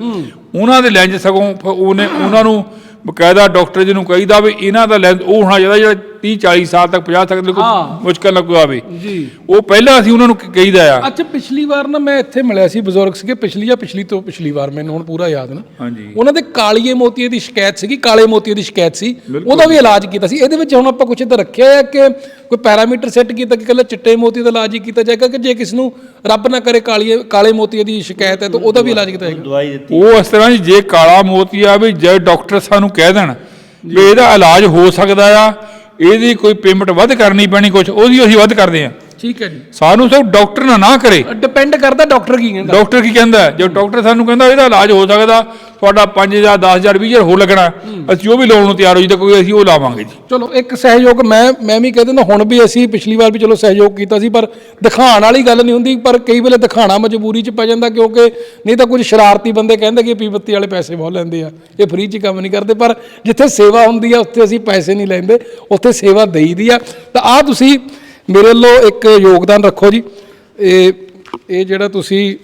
ਉਹਨਾਂ ਦੇ ਲੈਂਜ ਸਗੋਂ ਉਹਨੇ ਉਹਨਾਂ ਨੂੰ ਬਕਾਇਦਾ ਡਾਕਟਰ ਜੀ ਨੂੰ ਕਹੀਦਾ ਵੀ ਇਹਨਾਂ ਦਾ ਲੈਂਜ ਉਹ ਹੋਣਾ ਚਾਹੀਦਾ ਜਿਹੜਾ 30 40 ਸਾਲ ਤੱਕ 50 ਤੱਕ ਦੇ ਕੋਈ। ਮੁਸ਼ਕਲ ਨਾ ਕੋਈ ਆਵੇ। ਜੀ। ਉਹ ਪਹਿਲਾਂ ਅਸੀਂ ਉਹਨਾਂ ਨੂੰ ਕ- ਕਹੀਦਾ ਆ। ਅੱਛਾ ਪਿਛਲੀ ਵਾਰ ਨਾ ਮੈਂ ਇੱਥੇ ਮਿਲਿਆ ਸੀ ਬਜ਼ੁਰਗ ਸੀਗੇ ਪਿਛਲੀ ਜਾਂ ਪਿਛਲੀ ਤੋਂ ਪਿਛਲੀ ਵਾਰ ਮੈਨੂੰ ਹੁਣ ਪੂਰਾ ਯਾਦ ਨਾ। ਹਾਂਜੀ। ਉਹਨਾਂ ਦੇ ਕਾਲੀਏ ਮੋਤੀਏ ਦੀ ਸ਼ਿਕਾਇਤ ਸੀਗੀ ਕਾਲੇ ਮੋਤੀਏ ਦੀ ਸ਼ਿਕਾਇਤ ਸੀ। ਉਹਦਾ ਵੀ ਇਲਾਜ ਕੀਤਾ ਸੀ। ਇਹਦੇ ਵਿੱਚ ਹੁਣ ਆਪਾਂ ਕੁਛ ਇਦਾਂ ਰੱਖਿਆ ਹੈ ਕਿ ਕੋਈ ਪੈਰਾਮੀਟਰ ਸੈੱਟ ਕੀਤਾ ਕਿ ਇਕੱਲਾ ਚਿੱਟੇ ਮੋਤੀ ਦਾ ਇਲਾਜ ਹੀ ਕੀਤਾ ਜਾਏਗਾ ਕਿ ਜੇ ਕਿਸ ਨੂੰ ਰੱਬ ਨਾ ਕਰੇ ਕਾਲੀਏ ਕਾਲੇ ਮੋਤੀਏ ਦੀ ਸ਼ਿਕਾਇਤ ਹੈ ਤਾਂ ਉਹਦਾ ਵੀ ਇਲਾਜ ਕੀਤਾ ਜਾਏਗਾ। ਦਵਾਈ ਦਿੱਤੀ। ਉਹ ਇਸ ਤਰ੍ਹਾਂ ਜੀ ਕਾਲਾ ਮੋਤੀ ਆ ਵੀ ਜੇ ਡਾਕਟਰ ਸਾਨੂੰ ਕਹਿ ਦੇਣ ਵੀ ਇਹਦਾ ਇਲਾਜ ਹੋ ਸਕਦਾ ਆ ਇਹਦੀ ਕੋਈ ਪੇਮੈਂਟ ਵੱਧ ਕਰਨੀ ਪੈਣੀ ਕੁਝ ਉਹਦੀ ਅਸੀਂ ਵੱਧ ਕਰਦੇ ਆ ਠੀਕ ਹੈ ਜੀ। ਸਾਨੂੰ ਸਭ ਡਾਕਟਰ ਨਾ ਨਾ ਕਰੇ। ਡਿਪੈਂਡ ਕਰਦਾ ਡਾਕਟਰ ਕੀ ਕਹਿੰਦਾ। ਡਾਕਟਰ ਕੀ ਕਹਿੰਦਾ ਹੈ? ਜੇ ਡਾਕਟਰ ਸਾਨੂੰ ਕਹਿੰਦਾ ਇਹਦਾ ਇਲਾਜ ਹੋ ਸਕਦਾ। ਤੁਹਾਡਾ 5000 10000 20000 ਹੋਰ ਲੱਗਣਾ ਅਸੀਂ ਉਹ ਵੀ ਲਾਉਣ ਨੂੰ ਤਿਆਰ ਹੋ ਜੀ ਤਾਂ ਕੋਈ ਅਸੀਂ ਉਹ ਲਾਵਾਂਗੇ ਜੀ। ਚਲੋ ਇੱਕ ਸਹਿਯੋਗ ਮੈਂ ਮੈਂ ਵੀ ਕਹਿ ਦਿੰਦਾ ਹੁਣ ਵੀ ਅਸੀਂ ਪਿਛਲੀ ਵਾਰ ਵੀ ਚਲੋ ਸਹਿਯੋਗ ਕੀਤਾ ਸੀ ਪਰ ਦਿਖਾਉਣ ਵਾਲੀ ਗੱਲ ਨਹੀਂ ਹੁੰਦੀ ਪਰ ਕਈ ਵੇਲੇ ਦਿਖਾਣਾ ਮਜਬੂਰੀ 'ਚ ਪੈ ਜਾਂਦਾ ਕਿਉਂਕਿ ਨਹੀਂ ਤਾਂ ਕੁਝ ਸ਼ਰਾਰਤੀ ਬੰਦੇ ਕਹਿੰਦੇ ਕਿ ਪੀਬੱਤੀ ਵਾਲੇ ਪੈਸੇ ਬਹੁਤ ਲੈਂਦੇ ਆ ਇਹ ਫ੍ਰੀ 'ਚ ਕੰਮ ਨਹੀਂ ਕਰਦੇ। ਪਰ ਜਿੱਥੇ ਸੇਵਾ ਹੁੰਦੀ ਆ ਉੱਥੇ ਅਸੀਂ ਪੈਸੇ ਨਹੀਂ ਲੈਂਦੇ ਉੱਥੇ ਸੇਵਾ ਦੇਈਦੀ ਆ। ਤਾਂ ਆ ਤੁਸੀਂ ਮੇਰੇ ਵੱਲੋਂ ਇੱਕ ਯੋਗਦਾਨ ਰੱਖੋ ਜੀ। ਇਹ ਇਹ ਜਿਹੜਾ ਤੁਸੀਂ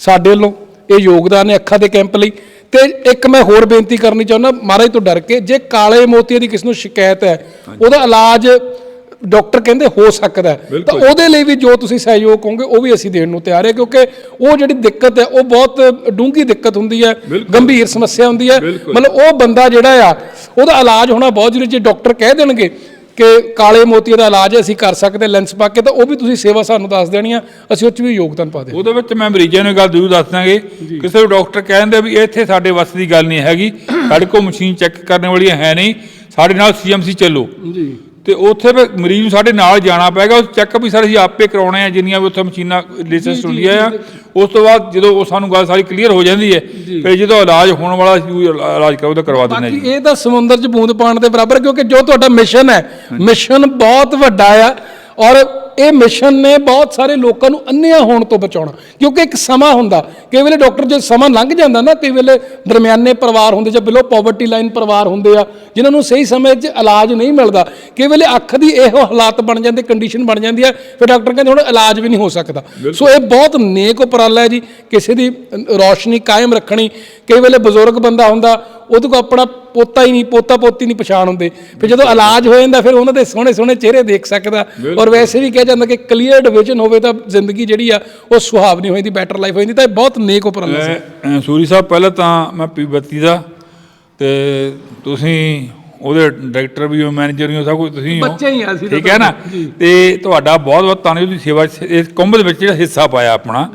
ਸਾਡੇ ਵੱਲੋਂ ਇਹ ਯੋਗਦਾਨ ਹੈ ਅੱਖਾਂ ਦੇ ਕੈਂਪ ਲਈ। ਤੇ ਇੱਕ ਮੈਂ ਹੋਰ ਬੇਨਤੀ ਕਰਨੀ ਚਾਹੁੰਦਾ ਮਹਾਰਾਜ ਤੋਂ ਡਰ ਕੇ ਜੇ ਕਾਲੇ ਮੋਤੀਏ ਦੀ ਕਿਸ ਨੂੰ ਸ਼ਿਕਾਇਤ ਹੈ ਉਹਦਾ ਇਲਾਜ ਡਾਕਟਰ ਕਹਿੰਦੇ ਹੋ ਸਕਦਾ। ਤਾਂ ਉਹਦੇ ਲਈ ਵੀ ਜੋ ਤੁਸੀਂ ਸਹਿਯੋਗ ਕਹੋਗੇ ਉਹ ਵੀ ਅਸੀਂ ਦੇਣ ਨੂੰ ਤਿਆਰ ਹੈ ਕਿਉਂਕਿ ਉਹ ਜਿਹੜੀ ਦਿੱਕਤ ਹੈ ਉਹ ਬਹੁਤ ਡੂੰਘੀ ਦਿੱਕਤ ਹੁੰਦੀ ਹੈ ਗੰਭੀਰ ਸਮੱਸਿਆ ਹੁੰਦੀ ਹੈ। ਮਤਲਬ ਉਹ ਬੰਦਾ ਜਿਹੜਾ ਆ ਉਹਦਾ ਇਲਾਜ ਹੋਣਾ ਬਹੁਤ ਜ਼ਰੂਰੀ ਜੇ ਡਾਕਟਰ ਕਹਿ ਦੇਣਗੇ ਕਿ ਕਾਲੇ ਮੋਤੀਏ ਦਾ ਇਲਾਜ ਅਸੀਂ ਕਰ ਸਕਦੇ ਲੈਂਸ ਪਾ ਕੇ ਤਾਂ ਉਹ ਵੀ ਤੁਸੀਂ ਸੇਵਾ ਸਾਨੂੰ ਦੱਸ ਦੇਣੀ ਆ ਅਸੀਂ ਉਹ 'ਚ ਵੀ ਯੋਗਦਾਨ ਪਾ ਦੇ ਉਹਦੇ ਵਿੱਚ ਮੈਂ ਮਰੀਜ਼ਾਂ ਨੂੰ ਗੱਲ ਜ਼ਰੂਰ ਦੱਸ ਦਾਂਗੇ ਕਿਸੇ ਨੂੰ ਡਾਕਟਰ ਕਹਿੰਦੇ ਵੀ ਇੱਥੇ ਸਾਡੇ ਵੱਸ ਦੀ ਗੱਲ ਨਹੀਂ ਹੈਗੀ ਸਾਡੇ ਕੋਲ ਮਸ਼ੀਨ ਚੈੱਕ ਕਰਨ ਵਾਲੀਆਂ ਹੈ ਨਹੀਂ ਸਾਡੇ ਨਾਲ ਸੀਐਮਸੀ ਚੱਲੋ। ਜੀ। ਤੇ ਉੱਥੇ ਫਿਰ ਮਰੀਜ਼ ਨੂੰ ਸਾਡੇ ਨਾਲ ਜਾਣਾ ਪਏਗਾ ਉਸ ਚੈੱਕਅਪ ਵੀ ਸਾਰੇ ਅਸੀਂ ਆਪੇ ਕਰਾਉਣੇ ਆ ਜਿੰਨੀਆਂ ਵੀ ਉੱਥੇ ਮਸ਼ੀਨਾਂ ਲੇਟੈਸਟ ਹੁੰਦੀਆਂ ਆ। ਉਸ ਤੋਂ ਬਾਅਦ ਜਦੋਂ ਉਹ ਸਾਨੂੰ ਗੱਲ ਸਾਰੀ ਕਲੀਅਰ ਹੋ ਜਾਂਦੀ ਹੈ ਫਿਰ ਜਦੋਂ ਇਲਾਜ ਹੋਣ ਵਾਲਾ ਸੀ ਇਲਾਜ ਕਰੋ ਤਾਂ ਕਰਵਾ ਦਿੰਦੇ ਆ ਜੀ। ਇਹ ਤਾਂ ਸਮੁੰਦਰ 'ਚ ਬੂੰਦ ਪਾਣ ਦੇ ਬਰਾਬਰ ਕਿਉਂਕਿ ਜੋ ਤੁਹਾਡਾ ਮਿਸ਼ਨ ਹੈ ਮਿਸ਼ਨ ਬਹੁਤ ਵੱਡਾ ਆ। ਔਰ ਇਹ ਮਿਸ਼ਨ ਨੇ ਬਹੁਤ ਸਾਰੇ ਲੋਕਾਂ ਨੂੰ ਅੰਨ੍ਹਿਆ ਹੋਣ ਤੋਂ ਬਚਾਉਣਾ। ਕਿਉਂਕਿ ਇੱਕ ਸਮਾਂ ਹੁੰਦਾ ਕਈ ਵੇਲੇ ਡਾਕਟਰ ਜੇ ਸਮਾਂ ਲੰਘ ਜਾਂਦਾ ਨਾ ਕਈ ਵੇਲੇ ਦਰਮਿਆਨੇ ਪਰਿਵਾਰ ਹੁੰਦੇ ਜਾਂ ਬਿਲੋ ਪਾਵਰਟੀ ਲਾਈਨ ਪਰਿਵਾਰ ਹੁੰਦੇ ਆ ਜਿਨ੍ਹਾਂ ਨੂੰ ਸਹੀ ਸਮੇਂ 'ਚ ਇਲਾਜ ਨਹੀਂ ਮਿਲਦਾ। ਕਈ ਵੇਲੇ ਅੱਖ ਦੀ ਇਹੋ ਹਾਲਾਤ ਬਣ ਜਾਂਦੇ ਕੰਡੀਸ਼ਨ ਬਣ ਜਾਂਦੀ ਹੈ ਫਿਰ ਡਾਕਟਰ ਕਹਿੰਦੇ ਹੁਣ ਇਲਾਜ ਵੀ ਨਹੀਂ ਹੋ ਸਕਦਾ। ਸੋ ਇਹ ਬਹੁਤ ਨੇਕ ਉਪਰਾਲਾ ਹੈ ਜੀ ਕਿਸੇ ਦੀ ਰੌਸ਼ਨੀ ਕਾਇਮ ਰੱਖਣੀ। ਕਈ ਵੇਲੇ ਬਜ਼ੁਰਗ ਬੰਦਾ ਹੁੰਦਾ ਉਹਦੇ ਕੋਲ ਆਪਣਾ ਪੋਤਾ ਹੀ ਨਹੀਂ ਪੋਤਾ ਪੋਤੀ ਨਹੀਂ ਪਛਾਣ ਹੁੰਦੇ। ਫਿਰ ਜਦੋਂ ਇਲਾਜ ਹੋ ਜਾਂਦਾ ਫਿਰ ਉਹਨਾਂ ਦੇ ਸੋਹਣੇ ਸੋਹਣੇ ਚਿਹਰੇ ਦੇਖ ਸਕਦਾ। ਔਰ ਵੈਸੇ ਵੀ ਕਿਹਾ ਜਾਂਦਾ ਕਿ ਕਲੀਅਰਡ ਵਿਜ਼ਨ ਹੋਵੇ ਤਾਂ ਜ਼ਿੰਦਗੀ ਜਿਹੜੀ ਆ ਉਹ ਸੁਹਾਵਣੀ ਹੋ ਜਾਂਦੀ ਬੈਟਰ ਲਾਈਫ ਹੋ ਜਾਂਦੀ ਤਾਂ ਇਹ ਬਹੁਤ ਨੇਕ ਉਪਰਾਲਾ ਸੀ। ਸੂਰੀ ਸਾਹਿਬ ਪਹਿਲਾਂ ਤਾਂ ਮੈਂ ਪੀ ਬੱਤੀ ਦਾ ਤੇ ਤੁਸੀਂ ਉਹਦੇ ਡਾਇਰੈਕਟਰ ਵੀ ਹੋ ਮੈਨੇਜਰ ਵੀ ਹੋ ਸਭ ਕੁਝ ਤੁਸੀਂ ਹੋ। ਬੱਚੇ ਹੀ ਆ ਅਸੀਂ ਠੀਕ ਹੈ ਨਾ? ਤੇ ਤੁਹਾਡਾ ਬਹੁਤ ਬਹੁਤ ਧੰਨਵਾਦ ਤੁਸੀਂ ਸੇਵਾ ਇਸ ਕੁੰਭ ਦੇ ਵਿੱਚ ਜਿਹੜਾ ਹਿੱਸਾ ਪਾਇਆ ਆਪਣਾ।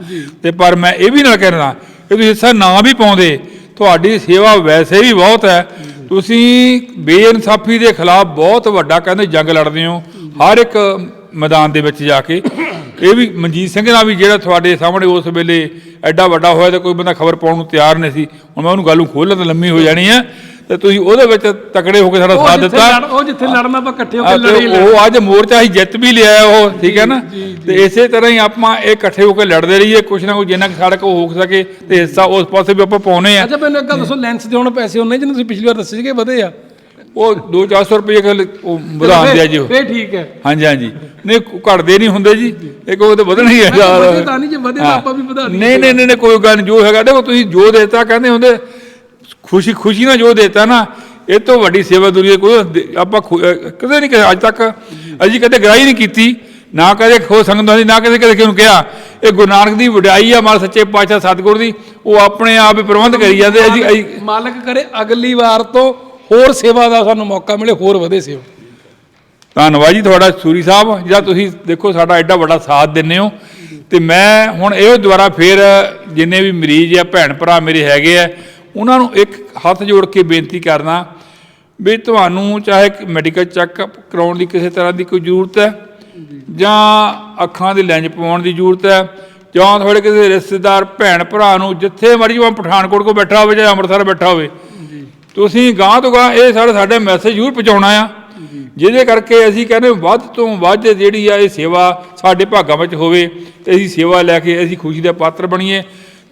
ਤੇ ਪਰ ਮੈਂ ਇਹ ਵੀ ਨਾਲ ਕਹਿਣਾ ਕਿ ਤੁਸੀਂ ਹਿੱਸਾ ਨਾ ਵੀ ਪਾਉਂਦੇ ਤੁਹਾਡੀ ਸੇਵਾ ਵੈਸੇ ਵੀ ਬਹੁਤ ਹੈ। ਤੁਸੀਂ ਬੇਇਨਸਾਫੀ ਦੇ ਖਿਲਾਫ ਬਹੁਤ ਵੱਡਾ ਕਹਿੰਦੇ ਜੰਗ ਲੜਦੇ ਹੋ। ਹਰ ਇੱਕ ਮੈਦਾਨ ਦੇ ਵਿੱਚ ਜਾ ਕੇ। ਇਹ ਵੀ ਮਨਜੀਤ ਸਿੰਘ ਨਾਲ ਵੀ ਜਿਹੜਾ ਤੁਹਾਡੇ ਸਾਹਮਣੇ ਉਸ ਵੇਲੇ ਐਡਾ ਵੱਡਾ ਹੋਇਆ ਤੇ ਕੋਈ ਬੰਦਾ ਖਬਰ ਪਾਉਣ ਨੂੰ ਤਿਆਰ ਨਹੀਂ ਸੀ। ਹੁਣ ਮੈਂ ਉਹਨੂੰ ਗੱਲ ਨੂੰ ਖੋਲ੍ਹਾਂ ਤਾਂ ਲੰਮੀ ਹੋ ਜਾਣੀ ਹੈ ਤੇ ਤੁਸੀਂ ਉਹਦੇ ਵਿੱਚ ਤਕੜੇ ਹੋ ਕੇ ਸਾਡਾ ਸਾਥ ਦਿੱਤਾ। ਉਹ ਜਿੱਥੇ ਲੜਨਾ ਆਪਾਂ ਇਕੱਠੇ ਹੋ ਆ ਕੇ ਲੜੇ। ਉਹ ਅੱਜ ਮੋਰਚਾ ਹੀ ਜਿੱਤ ਵੀ ਲਿਆ ਉਹ ਠੀਕ ਹੈ ਨਾ? ਤੇ ਇਸੇ ਤਰ੍ਹਾਂ ਹੀ ਆਪਾਂ ਇਹ ਇਕੱਠੇ ਹੋ ਕੇ ਲੜਦੇ ਰਹੀਏ। ਕੁਛ ਨਾ ਕੁਛ ਜਿੰਨਾ ਕੁ ਸਾਡੇ ਕੋਲ ਹੋ ਸਕੇ ਤੇ ਹਿੱਸਾ ਉਸ ਪਾਸੇ ਵੀ ਆਪਾਂ ਪਾਉਨੇ ਆ। ਅੱਛਾ ਮੈਨੂੰ ਇੱਕ ਗੱਲ ਦੱਸੋ ਲੈਂਸ ਦੇ ਹੁਣ ਪੈਸੇ ਉਹਨੇ ਜਿਹਨੂੰ ਤੁਸੀਂ ਪਿਛਲੀ ਵਾਰ ਦੱਸੇ ਸੀਗੇ ਵਧੇ ਆ। ਉਹ 2-400 ਰੁਪਏ ਉਹ ਵਧਾਉਣ ਦਿਆ ਜੀ। ਫੇਰ ਠੀਕ ਹੈ। ਹਾਂਜੀ ਹਾਂਜੀ। ਨਹੀਂ ਘਟਦੇ ਨਹੀਂ ਹੁੰਦੇ ਜੀ। ਇਹ ਕੋਈ ਤਾਂ ਵਧਣਾ ਹੀ ਹੈ। ਵਧੇ ਤਾਂ ਨਹੀਂ ਜੇ ਵਧੇ। ਆਪਾਂ ਵੀ ਵਧਾ ਨਹੀਂ ਨਹੀਂ ਨਹੀਂ ਕੋਈ ਗੱਲ ਜੋ ਹੈਗਾ ਦੇਖੋ ਤੁਸੀਂ ਜੋ ਦੇਤਾ ਕਹਿੰਦੇ ਹੁੰਦੇ ਖੁਸ਼ੀ ਖੁਸ਼ੀ ਨਾਲ ਜੋ ਦੇਤਾ ਨਾ ਇਹ ਤੋਂ ਵੱਡੀ ਸੇਵਾ ਦੁਨੀਆ ਕੋਈ ਦੇ- ਆਪਾਂ ਕਦੇ ਨਹੀਂ ਅੱਜ ਤੱਕ ਅਸੀਂ ਕਦੇ ਗ੍ਰਾਹੀ ਨਹੀਂ ਕੀਤੀ ਨਾ ਕਦੇ ਖੋ ਸੰਗਤ ਦੀ ਨਾ ਕਦੇ ਕਦੇ ਕਿਉਂ ਕਿਹਾ। ਇਹ ਗੁਰੂ ਨਾਨਕ ਦੀ ਵਡਿਆਈ ਆ ਮਾਲ ਸੱਚੇ ਪਾਤਸ਼ਾਹ ਸਤਿਗੁਰ ਦੀ ਉਹ ਆਪਣੇ ਆਪ ਹੀ ਪ੍ਰਬੰਧ ਕਰੀ ਜਾਂਦੇ ਅਸੀਂ ਮਾਲਕ ਕਰੇ ਅਗਲੀ ਵਾਰ ਤੋਂ ਹੋਰ ਸੇਵਾ ਦਾ ਸਾਨੂੰ ਮੌਕਾ ਮਿਲੇ, ਹੋਰ ਵਧੇ ਸੇਵਾ। ਧੰਨਵਾਦ ਜੀ ਤੁਹਾਡਾ ਸੂਰੀ ਸਾਹਿਬ। ਜਿਹੜਾ ਤੁਸੀਂ ਦੇਖੋ, ਸਾਡਾ ਐਡਾ ਵੱਡਾ ਸਾਥ ਦਿੰਦੇ ਹੋ। ਤੇ ਮੈਂ ਹੁਣ ਇਹੋ ਦੁਆਰਾ ਫੇਰ ਜਿੰਨੇ ਵੀ ਮਰੀਜ਼ ਆ, ਭੈਣ ਭਰਾ ਮੇਰੇ ਹੈਗੇ ਆ, ਉਹਨਾਂ ਨੂੰ ਇੱਕ ਹੱਥ ਜੋੜ ਕੇ ਬੇਨਤੀ ਕਰਨਾ ਵੀ ਤੁਹਾਨੂੰ ਚਾਹੇ ਮੈਡੀਕਲ ਚੈੱਕਅਪ ਕਰਾਉਣ ਦੀ ਕਿਸੇ ਤਰ੍ਹਾਂ ਦੀ ਕੋਈ ਜ਼ਰੂਰਤ ਹੈ, ਜਾਂ ਅੱਖਾਂ ਦੀ ਲੈਂਜ ਪਵਾਉਣ ਦੀ ਜ਼ਰੂਰਤ ਹੈ, ਜਾਂ ਤੁਹਾਡੇ ਕਿਸੇ ਰਿਸ਼ਤੇਦਾਰ, ਭੈਣ ਭਰਾ ਨੂੰ ਜਿੱਥੇ ਮਰਜ਼ੀ ਭਾਵੇਂ ਪਠਾਨਕੋਟ ਕੋ ਬੈਠਾ ਹੋਵੇ ਜਾਂ ਅੰਮ੍ਰਿਤਸਰ ਬੈਠਾ ਹੋਵੇ ਤੁਸੀਂ ਗਾਂ ਤੋਂ ਗਾਂ ਇਹ ਸਾਡੇ ਸਾਡੇ ਮੈਸੇਜ ਜ਼ਰੂਰ ਪਹੁੰਚਾਉਣਾ ਆ। ਜਿਹਦੇ ਕਰਕੇ ਅਸੀਂ ਕਹਿੰਦੇ ਵੱਧ ਤੋਂ ਵੱਧ ਜਿਹੜੀ ਆ ਇਹ ਸੇਵਾ ਸਾਡੇ ਭਾਗਾਂ ਵਿੱਚ ਹੋਵੇ ਤੇ ਅਸੀਂ ਸੇਵਾ ਲੈ ਕੇ ਅਸੀਂ ਖੁਸ਼ੀ ਦੇ ਪਾਤਰ ਬਣੀਏ।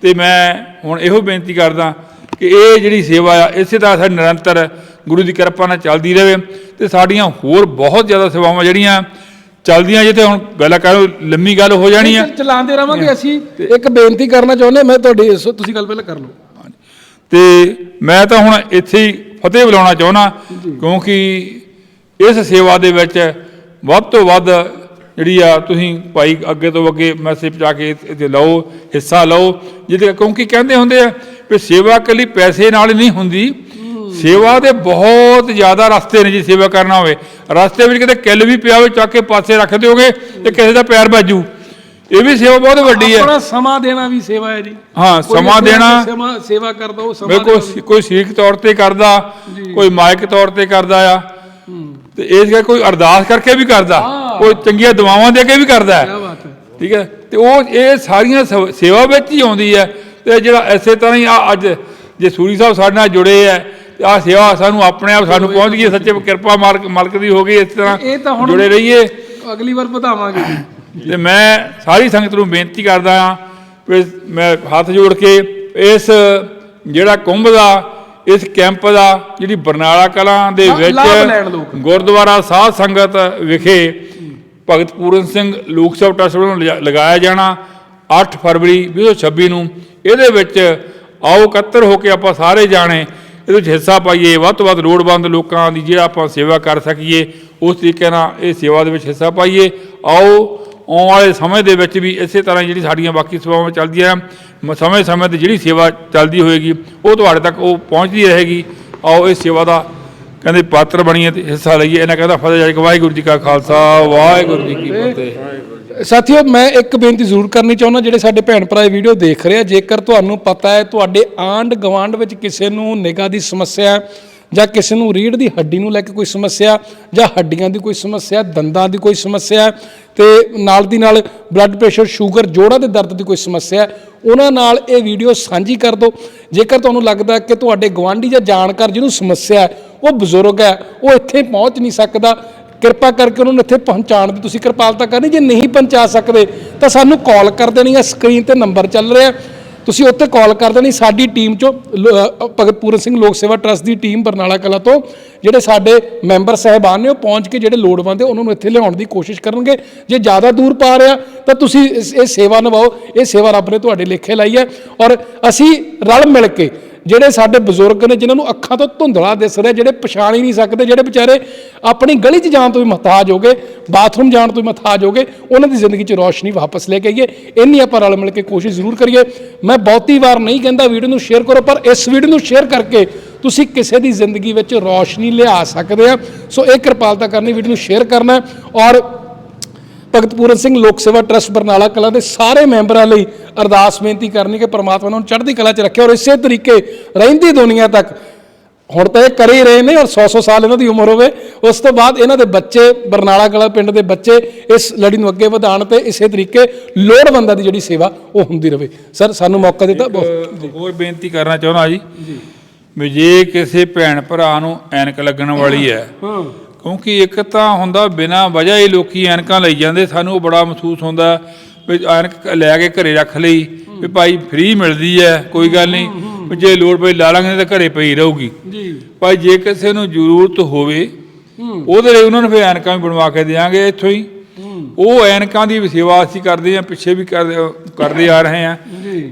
ਤੇ ਮੈਂ ਹੁਣ ਇਹੋ ਬੇਨਤੀ ਕਰਦਾ ਕਿ ਇਹ ਜਿਹੜੀ ਸੇਵਾ ਆ ਇਸੇ ਤਰ੍ਹਾਂ ਸਾਡੀ ਨਿਰੰਤਰ ਗੁਰੂ ਦੀ ਕਿਰਪਾ ਨਾਲ ਚੱਲਦੀ ਰਹੇ ਤੇ ਸਾਡੀਆਂ ਹੋਰ ਬਹੁਤ ਜ਼ਿਆਦਾ ਸੇਵਾਵਾਂ ਜਿਹੜੀਆਂ ਚੱਲਦੀਆਂ ਜਿੱਥੇ ਹੁਣ ਗੱਲ ਕਰੋ ਲੰਮੀ ਗੱਲ ਹੋ ਜਾਣੀ ਆ। ਚੱਲ- ਚਲਾਉਂਦੇ ਰਵਾਂਗੇ ਅਸੀਂ। ਇੱਕ ਬੇਨਤੀ ਕਰਨਾ ਚਾਹੁੰਦੇ ਮੈਂ ਤੁਹਾਡੀ ਤੁਸੀਂ ਗੱਲ ਪਹਿਲਾਂ ਕਰ ਲਓ। ਤੇ ਮੈਂ ਤਾਂ ਹੁਣ ਇੱਥੇ ਹੀ ਫਤਿਹ ਬੁਲਾਉਣਾ ਚਾਹੁੰਦਾ ਕਿਉਂਕਿ ਇਸ ਸੇਵਾ ਦੇ ਵਿੱਚ ਵੱਧ ਤੋਂ ਵੱਧ ਜਿਹੜੀ ਆ ਤੁਸੀਂ ਭਾਈ ਅੱਗੇ ਤੋਂ ਅੱਗੇ ਮੈਸੇਜ ਪਹੁੰਚਾ ਕੇ ਇੱਥੇ ਲਓ ਹਿੱਸਾ ਲਓ ਜਿਹਦੇ ਕਿਉਂਕਿ ਕਹਿੰਦੇ ਹੁੰਦੇ ਆ ਵੀ ਸੇਵਾ ਇਕੱਲੀ ਪੈਸੇ ਨਾਲ ਨਹੀਂ ਹੁੰਦੀ। ਸੇਵਾ ਦੇ ਬਹੁਤ ਜ਼ਿਆਦਾ ਰਸਤੇ ਨੇ ਜੀ ਸੇਵਾ ਕਰਨਾ ਹੋਵੇ। ਰਸਤੇ ਵਿੱਚ ਕਿਤੇ ਕਿੱਲ ਵੀ ਪਿਆ ਹੋਵੇ ਚੱਕ ਕੇ ਪਾਸੇ ਰੱਖ ਦਿਓਗੇ ਤੇ ਕਿਸੇ ਦਾ ਪੈਰ ਵੱਜੂ। ਇਹ ਵੀ ਸੇਵਾ ਬਹੁਤ ਵੱਡੀ ਹੈ। ਆਪਣਾ ਸਮਾਂ ਦੇਣਾ ਵੀ ਸੇਵਾ ਹੈ ਜੀ। ਹਾਂ ਕੋਈ ਸਮਾਂ ਦੇਣਾ। ਸੇਵਾ ਕਰਦਾ ਉਹ ਸਮਾਂ ਦੇਣਾ। ਕੋਈ ਸਰੀਰਕ ਤੌਰ ਤੇ ਕਰਦਾ ਕੋਈ ਮਾਇਕ ਤੌਰ ਤੇ ਕਰਦਾ ਆ। ਤੇ ਇਸ ਕਰਕੇ ਕੋਈ ਅਰਦਾਸ ਕਰਕੇ ਵੀ ਕਰਦਾ ਕੋਈ ਚੰਗੀਆਂ ਦੁਆਵਾਂ ਦੇ ਕੇ ਵੀ ਕਰਦਾ ਹੈ। ਠੀਕ ਹੈ? ਤੇ ਉਹ ਇਹ ਸਾਰੀਆਂ ਸੇਵ- ਵਿੱਚ ਹੀ ਆਉਂਦੀ ਹੈ। ਤੇ ਜਿਹੜਾ ਐਸੇ ਤਰ੍ਹਾਂ ਹੀ ਆ ਅੱਜ ਜੇ ਸੂਰੀ ਸਾਹਿਬ ਸਾਡੇ ਨਾਲ ਜੁੜੇ ਤੇ ਆ ਸੇਵਾ ਸਾਨੂੰ ਆਪਣੇ ਆਪ ਸਾਨੂੰ ਪਹੁੰਚ ਗਈ ਸੱਚੇ ਕਿਰਪਾ ਮਾਲਕ ਮਾਲਕ ਦੀ ਹੋ ਗਈ ਇਸ ਤਰ੍ਹਾਂ ਜੁੜੇ ਰਹੀਏ। ਅਗਲੀ ਵਾਰ ਵਧਾਵਾਂਗੇ। ਜੀ ਤੇ ਮੈਂ ਸਾਰੀ ਸੰਗਤ ਨੂੰ ਬੇਨਤੀ ਕਰਦਾ ਹਾਂ ਵੀ ਮੈਂ ਹੱਥ ਜੋੜ ਕੇ ਇਸ ਜਿਹੜਾ ਕੁੰਭ ਦਾ ਇਸ ਕੈਂਪ ਦਾ ਜਿਹੜੀ ਬਰਨਾਲਾ ਕਲਾਂ ਦੇ ਵਿੱਚ। ਗੁਰਦੁਆਰਾ ਸਾਧ ਸੰਗਤ ਵਿਖੇ ਭਗਤ ਪੂਰਨ ਸਿੰਘ ਲੋਕ ਸਭਾ ਟਰਸਟ ਵੱਲੋਂ ਲਗਾਇਆ ਜਾਣਾ 8 ਫਰਵਰੀ 2026 ਨੂੰ ਇਹਦੇ ਵਿੱਚ ਆਓ ਇਕੱਤਰ ਹੋ ਕੇ ਆਪਾਂ ਸਾਰੇ ਜਾਣੇ ਇਹਦੇ ਵਿੱਚ ਹਿੱਸਾ ਪਾਈਏ ਵੱਧ ਤੋਂ ਵੱਧ ਲੋੜਵੰਦ ਲੋਕਾਂ ਦੀ ਜਿਹੜਾ ਆਪਾਂ ਸੇਵਾ ਕਰ ਸਕੀਏ ਉਸ ਤਰੀਕੇ ਨਾਲ ਇਹ ਸੇਵਾ ਦੇ ਵਿੱਚ ਹਿੱਸਾ ਪਾਈਏ ਆਓ ਆਉਣ ਵਾਲੇ ਸਮੇਂ ਦੇ ਵਿੱਚ ਵੀ ਇਸੇ ਤਰ੍ਹਾਂ ਜਿਹੜੀ ਸਾਡੀਆਂ ਬਾਕੀ ਸੇਵਾਵਾਂ ਚੱਲਦੀਆਂ, ਮ- ਸਮੇਂ ਸਮੇਂ ਤੇ ਜਿਹੜੀ ਸੇਵਾ ਚੱਲਦੀ ਹੋਏਗੀ, ਉਹ ਤੁਹਾਡੇ ਤੱਕ ਉਹ ਪਹੁੰਚਦੀ ਰਹੇਗੀ। ਆਓ ਇਸ ਸੇਵਾ ਦਾ ਕਹਿੰਦੇ ਪਾਤਰ ਬਣੀਏ ਤੇ ਹਿੱਸਾ ਲਈਏ। ਇਹਨਾਂ ਕਹਿੰਦਾ ਫਤਿਹ ਜੈ, ਵਾਹਿਗੁਰੂ ਜੀ ਕਾ ਖਾਲਸਾ, ਵਾਹਿਗੁਰੂ ਜੀ ਕੀ ਫਤਿਹ। ਸਾਥੀਓ, ਮੈਂ ਇੱਕ ਬੇਨਤੀ ਜ਼ਰੂਰ ਕਰਨੀ ਚਾਹੁੰਦਾ, ਜਿਹੜੇ ਸਾਡੇ ਭੈਣ ਭਰਾ ਇਹ ਵੀਡੀਓ ਦੇਖ ਰਹੇ ਆ, ਜੇਕਰ ਤੁਹਾਨੂੰ ਪਤਾ ਹੈ, ਤੁਹਾਡੇ ਆਂਡ ਗਵਾਂਡ ਵਿੱਚ ਕਿਸੇ ਨੂੰ ਨਿਗਾਹ ਦੀ ਸਮੱਸਿਆ ਹੈ ਜਾਂ ਕਿਸੇ ਨੂੰ ਰੀੜ੍ਹ ਦੀ ਹੱਡੀ ਨੂੰ ਲੈ ਕੇ ਕੋਈ ਸਮੱਸਿਆ, ਜਾਂ ਹੱਡੀਆਂ ਦੀ ਕੋਈ ਸਮੱਸਿਆ, ਦੰਦਾਂ ਦੀ ਕੋਈ ਸਮੱਸਿਆ ਹੈ ਤੇ ਨਾਲ ਦੀ ਨਾਲ ਬਲੱਡ ਪ੍ਰੈਸ਼ਰ ਸ਼ੂਗਰ ਜੋੜਾਂ ਦੇ ਦਰਦ ਦੀ ਕੋਈ ਸਮੱਸਿਆ, ਉਹਨਾਂ ਨਾਲ ਇਹ ਵੀਡੀਓ ਸਾਂਝੀ ਕਰ ਦਿਓ। ਜੇਕਰ ਤੁਹਾਨੂੰ ਲੱਗਦਾ ਕਿ ਤੁਹਾਡੇ ਗਵਾਂਢੀ ਜਾਂ ਜਾਣਕਾਰ ਜਿਹਨੂੰ ਸਮੱਸਿਆ ਹੈ, ਉਹ ਬਜ਼ੁਰਗ ਹੈ, ਉਹ ਇੱਥੇ ਪਹੁੰਚ ਨਹੀਂ ਸਕਦਾ, ਕਿਰਪਾ ਕਰਕੇ ਉਹਨਾਂ ਨੂੰ ਇੱਥੇ ਪਹੁੰਚਾਉਣ ਦੀ ਤੁਸੀਂ ਕਿਰਪਾਲਤਾ ਕਰਨੀ। ਜੇ ਨਹੀਂ ਪਹੁੰਚਾ ਸਕਦੇ, ਤਾਂ ਸਾਨੂੰ ਕਾਲ ਕਰ ਦੇਣੀ ਹੈ ਸਕਰੀਨ ਤੇ ਨੰਬਰ ਚੱਲ ਰਿਹਾ। ਤੁਸੀਂ ਉੱਥੇ ਕਾਲ ਕਰ ਦੇਣੀ ਸਾਡੀ ਟੀਮ ਚੋਂ ਲ- ਅ, ਭਗਤ ਪੂਰਨ ਸਿੰਘ ਲੋਕ ਸੇਵਾ ਟਰਸਟ ਦੀ ਟੀਮ ਬਰਨਾਲਾ ਕਲਾ ਤੋਂ ਜਿਹੜੇ ਸਾਡੇ ਮੈਂਬਰ ਸਹਿਬਾਨ ਨੇ ਉਹ ਪਹੁੰਚ ਕੇ ਜਿਹੜੇ ਲੋੜਵੰਦ ਹੈ ਉਹਨਾਂ ਨੂੰ ਇੱਥੇ ਲਿਆਉਣ ਦੀ ਕੋਸ਼ਿਸ਼ ਕਰਨਗੇ। ਜੇ ਜ਼ਿਆਦਾ ਦੂਰ ਪਾ ਰਿਹਾ ਤਾਂ ਤੁਸੀਂ ਇਹ ਸੇਵਾ ਨਿਭਾਓ ਇਹ ਸੇਵਾ ਰੱਬ ਨੇ ਤੁਹਾਡੇ ਲੇਖੇ ਲਾਈ ਹੈ। ਔਰ ਅਸੀਂ ਰਲ ਮਿਲ ਕੇ ਜਿਹੜੇ ਸਾਡੇ ਬਜ਼ੁਰਗ ਨੇ, ਜਿਨ੍ਹਾਂ ਨੂੰ ਅੱਖਾਂ ਤੋਂ ਧੁੰਦਲਾ ਦਿਸ ਰਿਹਾ ਜਿਹੜੇ ਪਛਾਣ ਹੀ ਨਹੀਂ ਸਕਦੇ, ਜਿਹੜੇ ਵਿਚਾਰੇ ਆਪਣੀ ਗਲੀ 'ਚ ਜਾਣ ਤੋਂ ਵੀ ਮਹਤਾਜ ਹੋ ਗਏ, ਬਾਥਰੂਮ ਜਾਣ ਤੋਂ ਵੀ ਮਹਤਾਜ ਹੋ ਗਏ, ਉਹਨਾਂ ਦੀ ਜ਼ਿੰਦਗੀ 'ਚ ਰੌਸ਼ਨੀ ਵਾਪਸ ਲੈ ਕੇ ਆਈਏ। ਇੰਨੀ ਆਪਾਂ ਰਲ ਮਿਲ ਕੇ ਕੋਸ਼ਿਸ਼ ਜ਼ਰੂਰ ਕਰੀਏ। ਮੈਂ ਬਹੁਤੀ ਵਾਰ ਨਹੀਂ ਕਹਿੰਦਾ ਵੀਡੀਓ ਨੂੰ ਸ਼ੇਅਰ ਕਰੋ, ਪਰ ਇਸ ਵੀਡੀਓ ਨੂੰ ਸ਼ੇਅਰ ਕਰਕੇ ਤੁਸੀਂ ਕਿਸੇ ਦੀ ਜ਼ਿੰਦਗੀ ਵਿੱਚ ਰੌਸ਼ਨੀ ਲਿਆ ਸਕਦੇ ਆ। ਸੋ ਇਹ ਕਿਰਪਾਲਤਾ ਕਰਨੀ, ਵੀਡੀਓ ਨੂੰ ਸ਼ੇਅਰ ਕਰਨਾ ਔਰ ਭਗਤ ਪੂਰਨ ਸਿੰਘ ਲੋਕ ਸੇਵਾ ਟਰਸਟ ਬਰਨਾਲਾ ਕਲਾ ਦੇ ਸਾਰੇ ਮੈਂਬਰਾਂ ਲਈ ਅਰਦਾਸ ਬੇਨਤੀ ਕਰਨੀ ਕਿ ਪ੍ਰਮਾਤਮਾ ਨੂੰ ਚੜ੍ਹਦੀ ਕਲਾ 'ਚ ਰੱਖੇ ਔਰ ਇਸੇ ਤਰੀਕੇ ਰਹਿੰਦੀ ਦੁਨੀਆ ਤੱਕ ਹੁਣ ਤਾਂ ਇਹ ਕਰ ਹੀ ਰਹੇ ਨੇ ਔਰ 100-100 ਸਾਲ ਇਹਨਾਂ ਦੀ ਉਮਰ ਹੋਵੇ ਉਸ ਤੋਂ ਬਾਅਦ ਇਹਨਾਂ ਦੇ ਬੱਚੇ ਬਰਨਾਲਾ ਕਲਾ ਪਿੰਡ ਦੇ ਬੱਚੇ ਇਸ ਲੜੀ ਨੂੰ ਅੱਗੇ ਵਧਾਉਣ ਤੇ ਇਸੇ ਤਰੀਕੇ ਲੋੜਵੰਦਾਂ ਦੀ ਜਿਹੜੀ ਸੇਵਾ ਉਹ ਹੁੰਦੀ ਰਹੇ ਸਰ ਸਾਨੂੰ ਮੌਕਾ ਦਿੱਤਾ ਹੋਰ ਬੇਨਤੀ ਕਰਨਾ ਚਾਹੁੰਦਾ ਜੀ। ਵੀ ਜੇ ਕਿਸੇ ਭੈਣ ਭਰਾ ਨੂੰ ਐਨਕ ਲੱਗਣ ਵਾਲੀ ਹੈ ਹਾਂ। ਕਿਉਂਕਿ ਇੱਕ ਤਾਂ ਹੁੰਦਾ ਬਿਨਾਂ ਵਜ੍ਹਾ ਹੀ ਲੋਕੀ ਐਨਕਾਂ ਲਈ ਜਾਂਦੇ ਸਾਨੂੰ ਉਹ ਬੜਾ ਮਹਿਸੂਸ ਹੁੰਦਾ ਵੀ ਐਨਕ ਲੈ ਕੇ ਘਰੇ ਰੱਖ ਲਈ ਵੀ ਭਾਈ ਫ੍ਰੀ ਮਿਲਦੀ ਹੈ ਕੋਈ ਗੱਲ ਨਹੀਂ ਵੀ ਜੇ ਲੋੜ ਪਈ ਲਾ ਲਾਂਗੇ ਤਾਂ ਘਰੇ ਪਈ ਰਹੂਗੀ। ਜੀ। ਭਾਈ ਜੇ ਕਿਸੇ ਨੂੰ ਜ਼ਰੂਰਤ ਹੋਵੇ ਉਹਦੇ ਲਈ ਉਹਨਾਂ ਨੂੰ ਫਿਰ ਐਨਕਾਂ ਵੀ ਬਣਵਾ ਕੇ ਦੇਵਾਂਗੇ ਇੱਥੋਂ ਹੀ। ਉਹ ਐਨਕਾਂ ਦੀ ਸੇਵਾ ਅਸੀਂ ਕਰਦੇ ਹਾਂ ਪਿੱਛੇ ਵੀ ਕਰਦੇ ਆ ਰਹੇ ਹਾਂ।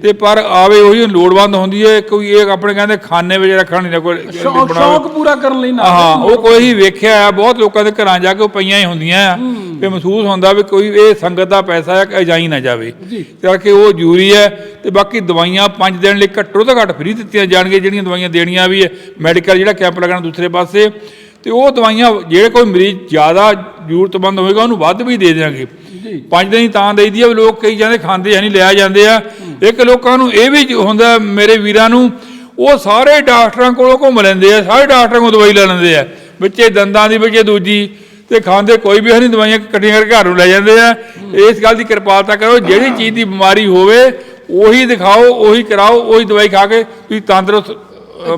ਤੇ ਪਰ ਆਵੇ ਉਹੀ ਲੋੜਵੰਦ ਹੁੰਦੀ ਹੈ ਕੋਈ ਇਹ ਆਪਣੇ ਕਹਿੰਦੇ ਖਾਨੇ ਵਿੱਚ ਰੱਖਣ ਨਹੀਂ ਕੋਈ ਸ਼ੌਕ ਪੂਰਾ ਕਰਨ ਲਈ ਨਾ। ਹਾਂ ਉਹ ਕੋਈ ਹੀ ਵੇਖਿਆ ਆ ਬਹੁਤ ਲੋਕਾਂ ਦੇ ਘਰਾਂ ਜਾ ਕੇ ਉਹ ਪਈਆਂ ਹੀ ਹੁੰਦੀਆਂ ਆ। ਤੇ ਮਹਿਸੂਸ ਹੁੰਦਾ ਵੀ ਕੋਈ ਇਹ ਸੰਗਤ ਦਾ ਪੈਸਾ ਹੈ ਕਿ ਅਜਾਈ ਨਾ ਜਾਵੇ। ਤੇ ਕਰਕੇ ਉਹ ਜ਼ਰੂਰੀ ਹੈ ਤੇ ਬਾਕੀ ਦਵਾਈਆਂ 5 ਦਿਨ ਲਈ ਘੱਟੋ ਤੋਂ ਘੱਟ ਫ੍ਰੀ ਦਿੱਤੀਆਂ ਜਾਣਗੀਆਂ ਜਿਹੜੀਆਂ ਦਵਾਈਆਂ ਦੇਣੀਆਂ ਵੀ ਹੈ। ਮੈਡੀਕਲ ਜਿਹੜਾ ਕੈਂਪ ਲੱਗਣਾ ਦੂਸਰੇ ਪਾਸੇ। ਤੇ ਉਹ ਦਵਾਈਆਂ ਜਿਹੜੇ ਕੋਈ ਮਰੀਜ਼ ਜ਼ਿਆਦਾ ਜ਼ਰੂਰਤਮੰਦ ਹੋਵੇਗਾ ਉਹਨੂੰ ਵੱਧ ਵੀ ਦੇ ਦੇਵਾਂਗੇ ਪੰਜ ਦਿਨ ਤਾਂ ਦੇਈਦੀ ਆ ਵੀ ਲੋਕ ਕਈ ਜਾਂਦੇ ਖਾਂਦੇ ਨਹੀਂ ਲਿਆ ਜਾਂਦੇ ਆ। ਇੱਕ ਲੋਕਾਂ ਨੂੰ ਇਹ ਵੀ ਹੁੰਦਾ ਮੇਰੇ ਵੀਰਾਂ ਨੂੰ ਉਹ ਸਾਰੇ ਡਾਕਟਰਾਂ ਕੋਲੋਂ ਘੁੰਮ ਲੈਂਦੇ ਆ ਸਾਰੇ ਡਾਕਟਰਾਂ ਕੋਲ ਦਵਾਈ ਲੈ ਲੈਂਦੇ ਆ। ਵਿੱਚੇ ਦੰਦਾਂ ਦੀ ਵਿੱਚੇ ਦੂਜੀ ਤੇ ਖਾਂਦੇ ਕੋਈ ਵੀ ਹੈ ਨਹੀਂ ਦਵਾਈਆਂ ਇਕੱਠੀਆਂ ਕਰਕੇ ਘਰ ਨੂੰ ਲੈ ਜਾਂਦੇ ਆ। ਇਸ ਗੱਲ ਦੀ ਕਿਰਪਾਲਤਾ ਕਰੋ ਜਿਹੜੀ ਚੀਜ਼ ਦੀ ਬਿਮਾਰੀ ਹੋਵੇ ਉਹੀ ਦਿਖਾਓ ਉਹੀ ਕਰਾਓ ਉਹੀ ਦਵਾਈ ਖਾ ਕੇ ਤੁਸੀਂ ਤੰਦਰੁਸਤ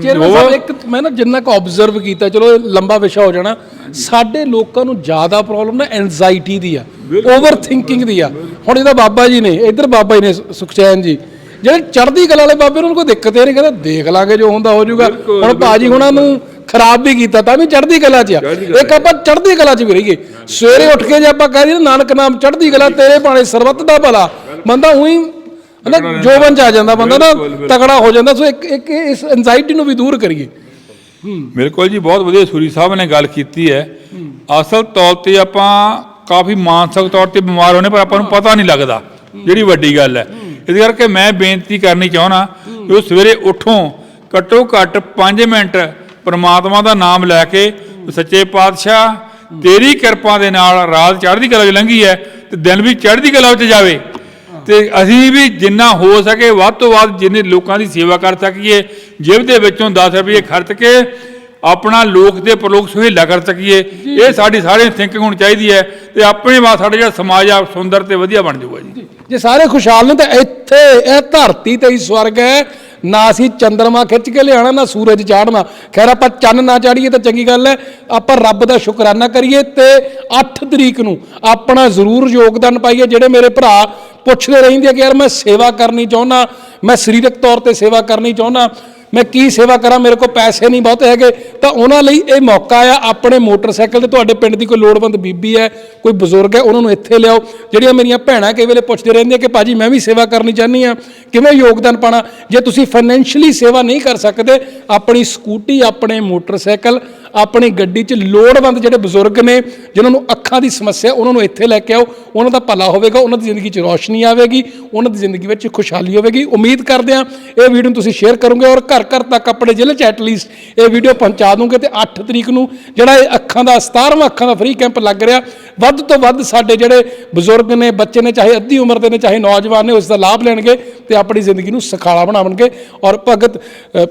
ਚੇਅਰਮੈਨ ਸਾਹਿਬ ਇੱਕ ਮੈਂ ਨਾ ਜਿੰਨਾ ਕੁ ਆਬਜ਼ਰਵ ਕੀਤਾ ਚਲੋ ਇਹ ਲੰਬਾ ਵਿਸ਼ਾ ਹੋ ਜਾਣਾ ਸਾਡੇ ਲੋਕਾਂ ਨੂੰ ਜ਼ਿਆਦਾ ਪ੍ਰੋਬਲਮ ਨਾ ਐਂਜ਼ਾਈਟੀ ਦੀ ਆ ਓਵਰ ਥਿੰਕਿੰਗ ਦੀ ਆ। ਹੁਣ ਇਹਦਾ ਬਾਬਾ ਜੀ ਨੇ ਇੱਧਰ ਬਾਬਾ ਜੀ ਨੇ ਸੁਖਚੈਨ ਜੀ ਜਿਹੜੇ ਚੜ੍ਹਦੀ ਕਲਾ ਵਾਲੇ ਬਾਬੇ ਨੂੰ ਕੋਈ ਦਿੱਕਤ ਨਹੀਂ ਕਹਿੰਦਾ ਦੇਖ ਲਾਂਗੇ ਜੋ ਹੁੰਦਾ ਹੋ ਜਾਊਗਾ। ਹੁਣ ਭਾਜੀ ਹੁਣਾਂ ਨੂੰ ਖਰਾਬ ਵੀ ਕੀਤਾ ਤਾਂ ਵੀ ਚੜ੍ਹਦੀ ਕਲਾ 'ਚ ਆ। ਇੱਕ ਆਪਾਂ ਚੜ੍ਹਦੀ ਕਲਾ 'ਚ ਵੀ ਰਹੀਏ। ਸਵੇਰੇ ਉੱਠ ਕੇ ਜੇ ਆਪਾਂ ਕਹਿ ਦਈਏ ਨਾਨਕ ਨਾਮ ਚੜ੍ਹਦੀ ਕਲਾ ਤੇਰੇ ਬਾਣੇ ਸਰਬੱਤ ਦਾ ਭਲਾ। ਬੰਦਾ ਉਹੀ ਨਾ ਜੋਬਨ ਚ ਆ ਜਾਂਦਾ ਬੰਦਾ ਨਾ ਤਗੜਾ ਹੋ ਜਾਂਦਾ ਸੋ ਇੱਕ ਇੱਕ ਇਸ ਐਂਜ਼ਾਈਟੀ ਨੂੰ ਵੀ ਦੂਰ ਕਰੀਏ। ਬਿਲਕੁਲ ਜੀ ਬਹੁਤ ਵਧੀਆ ਸੂਰੀ ਸਾਹਿਬ ਨੇ ਗੱਲ ਕੀਤੀ ਹੈ। ਅਸਲ ਤੌਰ ਤੇ ਆਪਾਂ ਕਾਫੀ ਮਾਨਸਿਕ ਤੌਰ ਤੇ ਬਿਮਾਰ ਹੋਣੇ ਪਰ ਆਪਾਂ ਨੂੰ ਪਤਾ ਨਹੀਂ ਲੱਗਦਾ ਜਿਹੜੀ ਵੱਡੀ ਗੱਲ ਹੈ। ਇਸ ਕਰਕੇ ਮੈਂ ਬੇਨਤੀ ਕਰਨੀ ਚਾਹਣਾ ਕਿ ਉਹ ਸਵੇਰੇ ਉੱਠੋ ਘੱਟੋ ਘੱਟ 5 ਮਿੰਟ ਪ੍ਰਮਾਤਮਾ ਦਾ ਨਾਮ ਲੈ ਕੇ ਸੱਚੇ ਪਾਤਸ਼ਾਹ ਤੇਰੀ ਕਿਰਪਾ ਦੇ ਨਾਲ ਰਾਤ ਚੜ੍ਹਦੀ ਕਲਾ 'ਚ ਲੰਘੀ ਹੈ ਤੇ ਦਿਨ ਵੀ ਚੜ੍ਹਦੀ ਕਲਾ 'ਚ ਜਾਵੇ। ਤੇ ਅਸੀਂ ਵੀ ਜਿੰਨਾ ਹੋ ਸਕੇ ਵੱਧ ਤੋਂ ਵੱਧ ਜਿੰਨੇ ਲੋਕਾਂ ਦੀ ਸੇਵਾ ਕਰ ਸਕੀਏ ਜੇਬ ਦੇ ਵਿੱਚੋਂ 10 ਰੁਪਏ ਖਰਚ ਕੇ ਆਪਣਾ ਲੋਕ ਦੇ ਪ੍ਰਲੋਕ ਸੁਹੇਲਾ ਕਰ ਸਕੀਏ। ਇਹ ਸਾਡੀ ਸਾਰਿਆਂ ਦੀ ਥਿੰਕਿੰਗ ਹੋਣੀ ਚਾਹੀਦੀ ਹੈ ਤੇ ਆਪਣੇ ਵਾ ਸਾਡਾ ਜਿਹੜਾ ਸਮਾਜ ਆ ਸੁੰਦਰ ਤੇ ਵਧੀਆ ਬਣ ਜਾਊਗਾ ਜੀ। ਜੇ ਸਾਰੇ ਖੁਸ਼ਹਾਲ ਨੇ ਤਾਂ ਇੱਥੇ ਇਹ ਧਰਤੀ ਤੇ ਹੀ ਸਵਰਗ ਹੈ ਨਾ ਅਸੀਂ ਚੰਦਰਮਾ ਖਿੱਚ ਕੇ ਲਿਆਣਾ ਨਾ ਸੂਰਜ ਚਾੜਨਾ। ਖੈਰ, ਆਪਾਂ ਚੰਨ ਨਾ ਚਾੜੀਏ ਤਾਂ ਚੰਗੀ ਗੱਲ ਹੈ। ਆਪਾਂ ਰੱਬ ਦਾ ਸ਼ੁਕਰਾਨਾ ਕਰੀਏ ਤੇ 8 ਤਰੀਕ ਨੂੰ ਆਪਣਾ ਜ਼ਰੂਰ ਯੋਗਦਾਨ ਪਾਈਏ। ਜਿਹੜੇ ਮੇਰੇ ਭਰਾ ਪੁੱਛਦੇ ਰਹਿੰਦੇ ਆ ਕਿ ਯਾਰ ਮੈਂ ਸੇਵਾ ਕਰਨੀ ਚਾਹੁੰਦਾ, ਮੈਂ ਸਰੀਰਕ ਤੌਰ ਤੇ ਸੇਵਾ ਕਰਨੀ ਚਾਹੁੰਦਾ ਮੈਂ ਕੀ ਸੇਵਾ ਕਰਾਂ, ਮੇਰੇ ਕੋਲ ਪੈਸੇ ਨਹੀਂ ਬਹੁਤੇ ਹੈਗੇ। ਤਾਂ ਉਹਨਾਂ ਲਈ ਇਹ ਮੌਕਾ ਆ, ਆਪਣੇ ਮੋਟਰਸਾਈਕਲ ਤੇ ਤੁਹਾਡੇ ਪਿੰਡ ਦੀ ਕੋਈ ਲੋੜਵੰਦ ਬੀਬੀ ਹੈ, ਕੋਈ ਬਜ਼ੁਰਗ ਹੈ, ਉਹਨਾਂ ਨੂੰ ਇੱਥੇ ਲਿਆਓ। ਜਿਹੜੀਆਂ ਮੇਰੀਆਂ ਭੈਣਾਂ ਕਈ ਵੇਲੇ ਪੁੱਛਦੇ ਰਹਿੰਦੀਆਂ ਕਿ ਭਾਜੀ ਮੈਂ ਵੀ ਸੇਵਾ ਕਰਨੀ ਚਾਹੁੰਦੀ ਆ ਕਿਵੇਂ ਯੋਗਦਾਨ ਪਾਣਾ? ਜੇ ਤੁਸੀਂ ਫਾਈਨੈਂਸ਼ੀਅਲੀ ਸੇਵਾ ਨਹੀਂ ਕਰ ਸਕਦੇ, ਆਪਣੀ ਸਕੂਟੀ, ਆਪਣੇ ਮੋਟਰਸਾਈਕਲ ਆਪਣੀ ਗੱਡੀ 'ਚ ਲੋੜਵੰਦ ਜਿਹੜੇ ਬਜ਼ੁਰਗ ਨੇ, ਜਿਨ੍ਹਾਂ ਨੂੰ ਅੱਖਾਂ ਦੀ ਸਮੱਸਿਆ, ਉਹਨਾਂ ਨੂੰ ਇੱਥੇ ਲੈ ਕੇ ਆਓ। ਉਹਨਾਂ ਦਾ ਭਲਾ ਹੋਵੇਗਾ, ਉਹਨਾਂ ਦੀ ਜ਼ਿੰਦਗੀ 'ਚ ਰੋਸ਼ਨੀ ਆਵੇਗੀ, ਉਹਨਾਂ ਦੀ ਜ਼ਿੰਦਗੀ ਵਿੱਚ ਖੁਸ਼ਹਾਲੀ ਹੋਵੇਗੀ। ਉਮੀਦ ਕਰਦੇ ਹਾਂ ਇਹ ਵੀਡੀਓ ਨੂੰ ਤੁਸੀਂ ਸ਼ੇਅਰ ਕਰੋਗੇ ਔਰ ਘਰ ਘਰ ਤੱਕ ਆਪਣੇ ਜ਼ਿਲ੍ਹੇ 'ਚ ਐਟਲੀਸਟ ਇਹ ਵੀਡੀਓ ਪਹੁੰਚਾ ਦੋਗੇ ਤੇ 8 ਤਰੀਕ ਨੂੰ ਜਿਹੜਾ ਇਹ ਅੱਖਾਂ ਦਾ 17ਵਾਂ ਅੱਖਾਂ ਦਾ ਫ੍ਰੀ ਕੈਂਪ ਲੱਗ ਰਿਹਾ। ਵੱਧ ਤੋਂ ਵੱਧ ਸਾਡੇ ਜਿਹੜੇ ਬਜ਼ੁਰਗ ਨੇ, ਬੱਚੇ ਨੇ, ਚਾਹੇ ਅੱਧੀ ਉਮਰ ਦੇ ਨੇ, ਚਾਹੇ ਨੌਜਵਾਨ ਨੇ, ਉਸ ਦਾ ਲਾਭ ਲੈਣਗੇ ਤੇ ਆਪਣੀ ਜ਼ਿੰਦਗੀ ਨੂੰ ਸਖਾਲਾ ਬਣਾਉਣਗੇ ਔਰ ਭਗਤ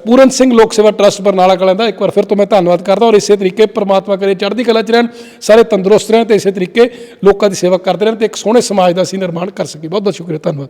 ਪੂਰਨ ਸਿੰਘ ਲੋਕ ਸੇਵਾ ਟਰਸਟ ਬਰਨਾਲਾ ਕਲਾਂ ਦਾ ਇੱਕ ਵਾਰ ਫਿਰ ਤੋਂ ਮੈਂ ਧੰਨਵਾਦ ਕਰਦਾ ਔਰ ਇਸੇ ਤਰੀਕੇ ਪ੍ਰਮਾਤਮਾ ਕਰੇ, ਚੜ੍ਹਦੀ ਕਲਾ ਚ ਰਹਿਣ, ਸਾਰੇ ਤੰਦਰੁਸਤ ਰਹਿਣ ਤੇ ਇਸੇ ਤਰੀਕੇ ਲੋਕਾਂ ਦੀ ਸੇਵਾ ਕਰਦੇ ਰਹਿਣ ਤੇ ਇੱਕ ਸੋਹਣੇ ਸਮਾਜ ਦਾ ਅਸੀਂ ਨਿਰਮਾਣ ਕਰ ਸਕੀਏ। ਬਹੁਤ ਬਹੁਤ ਸ਼ੁਕਰੀਆ, ਧੰਨਵਾਦ।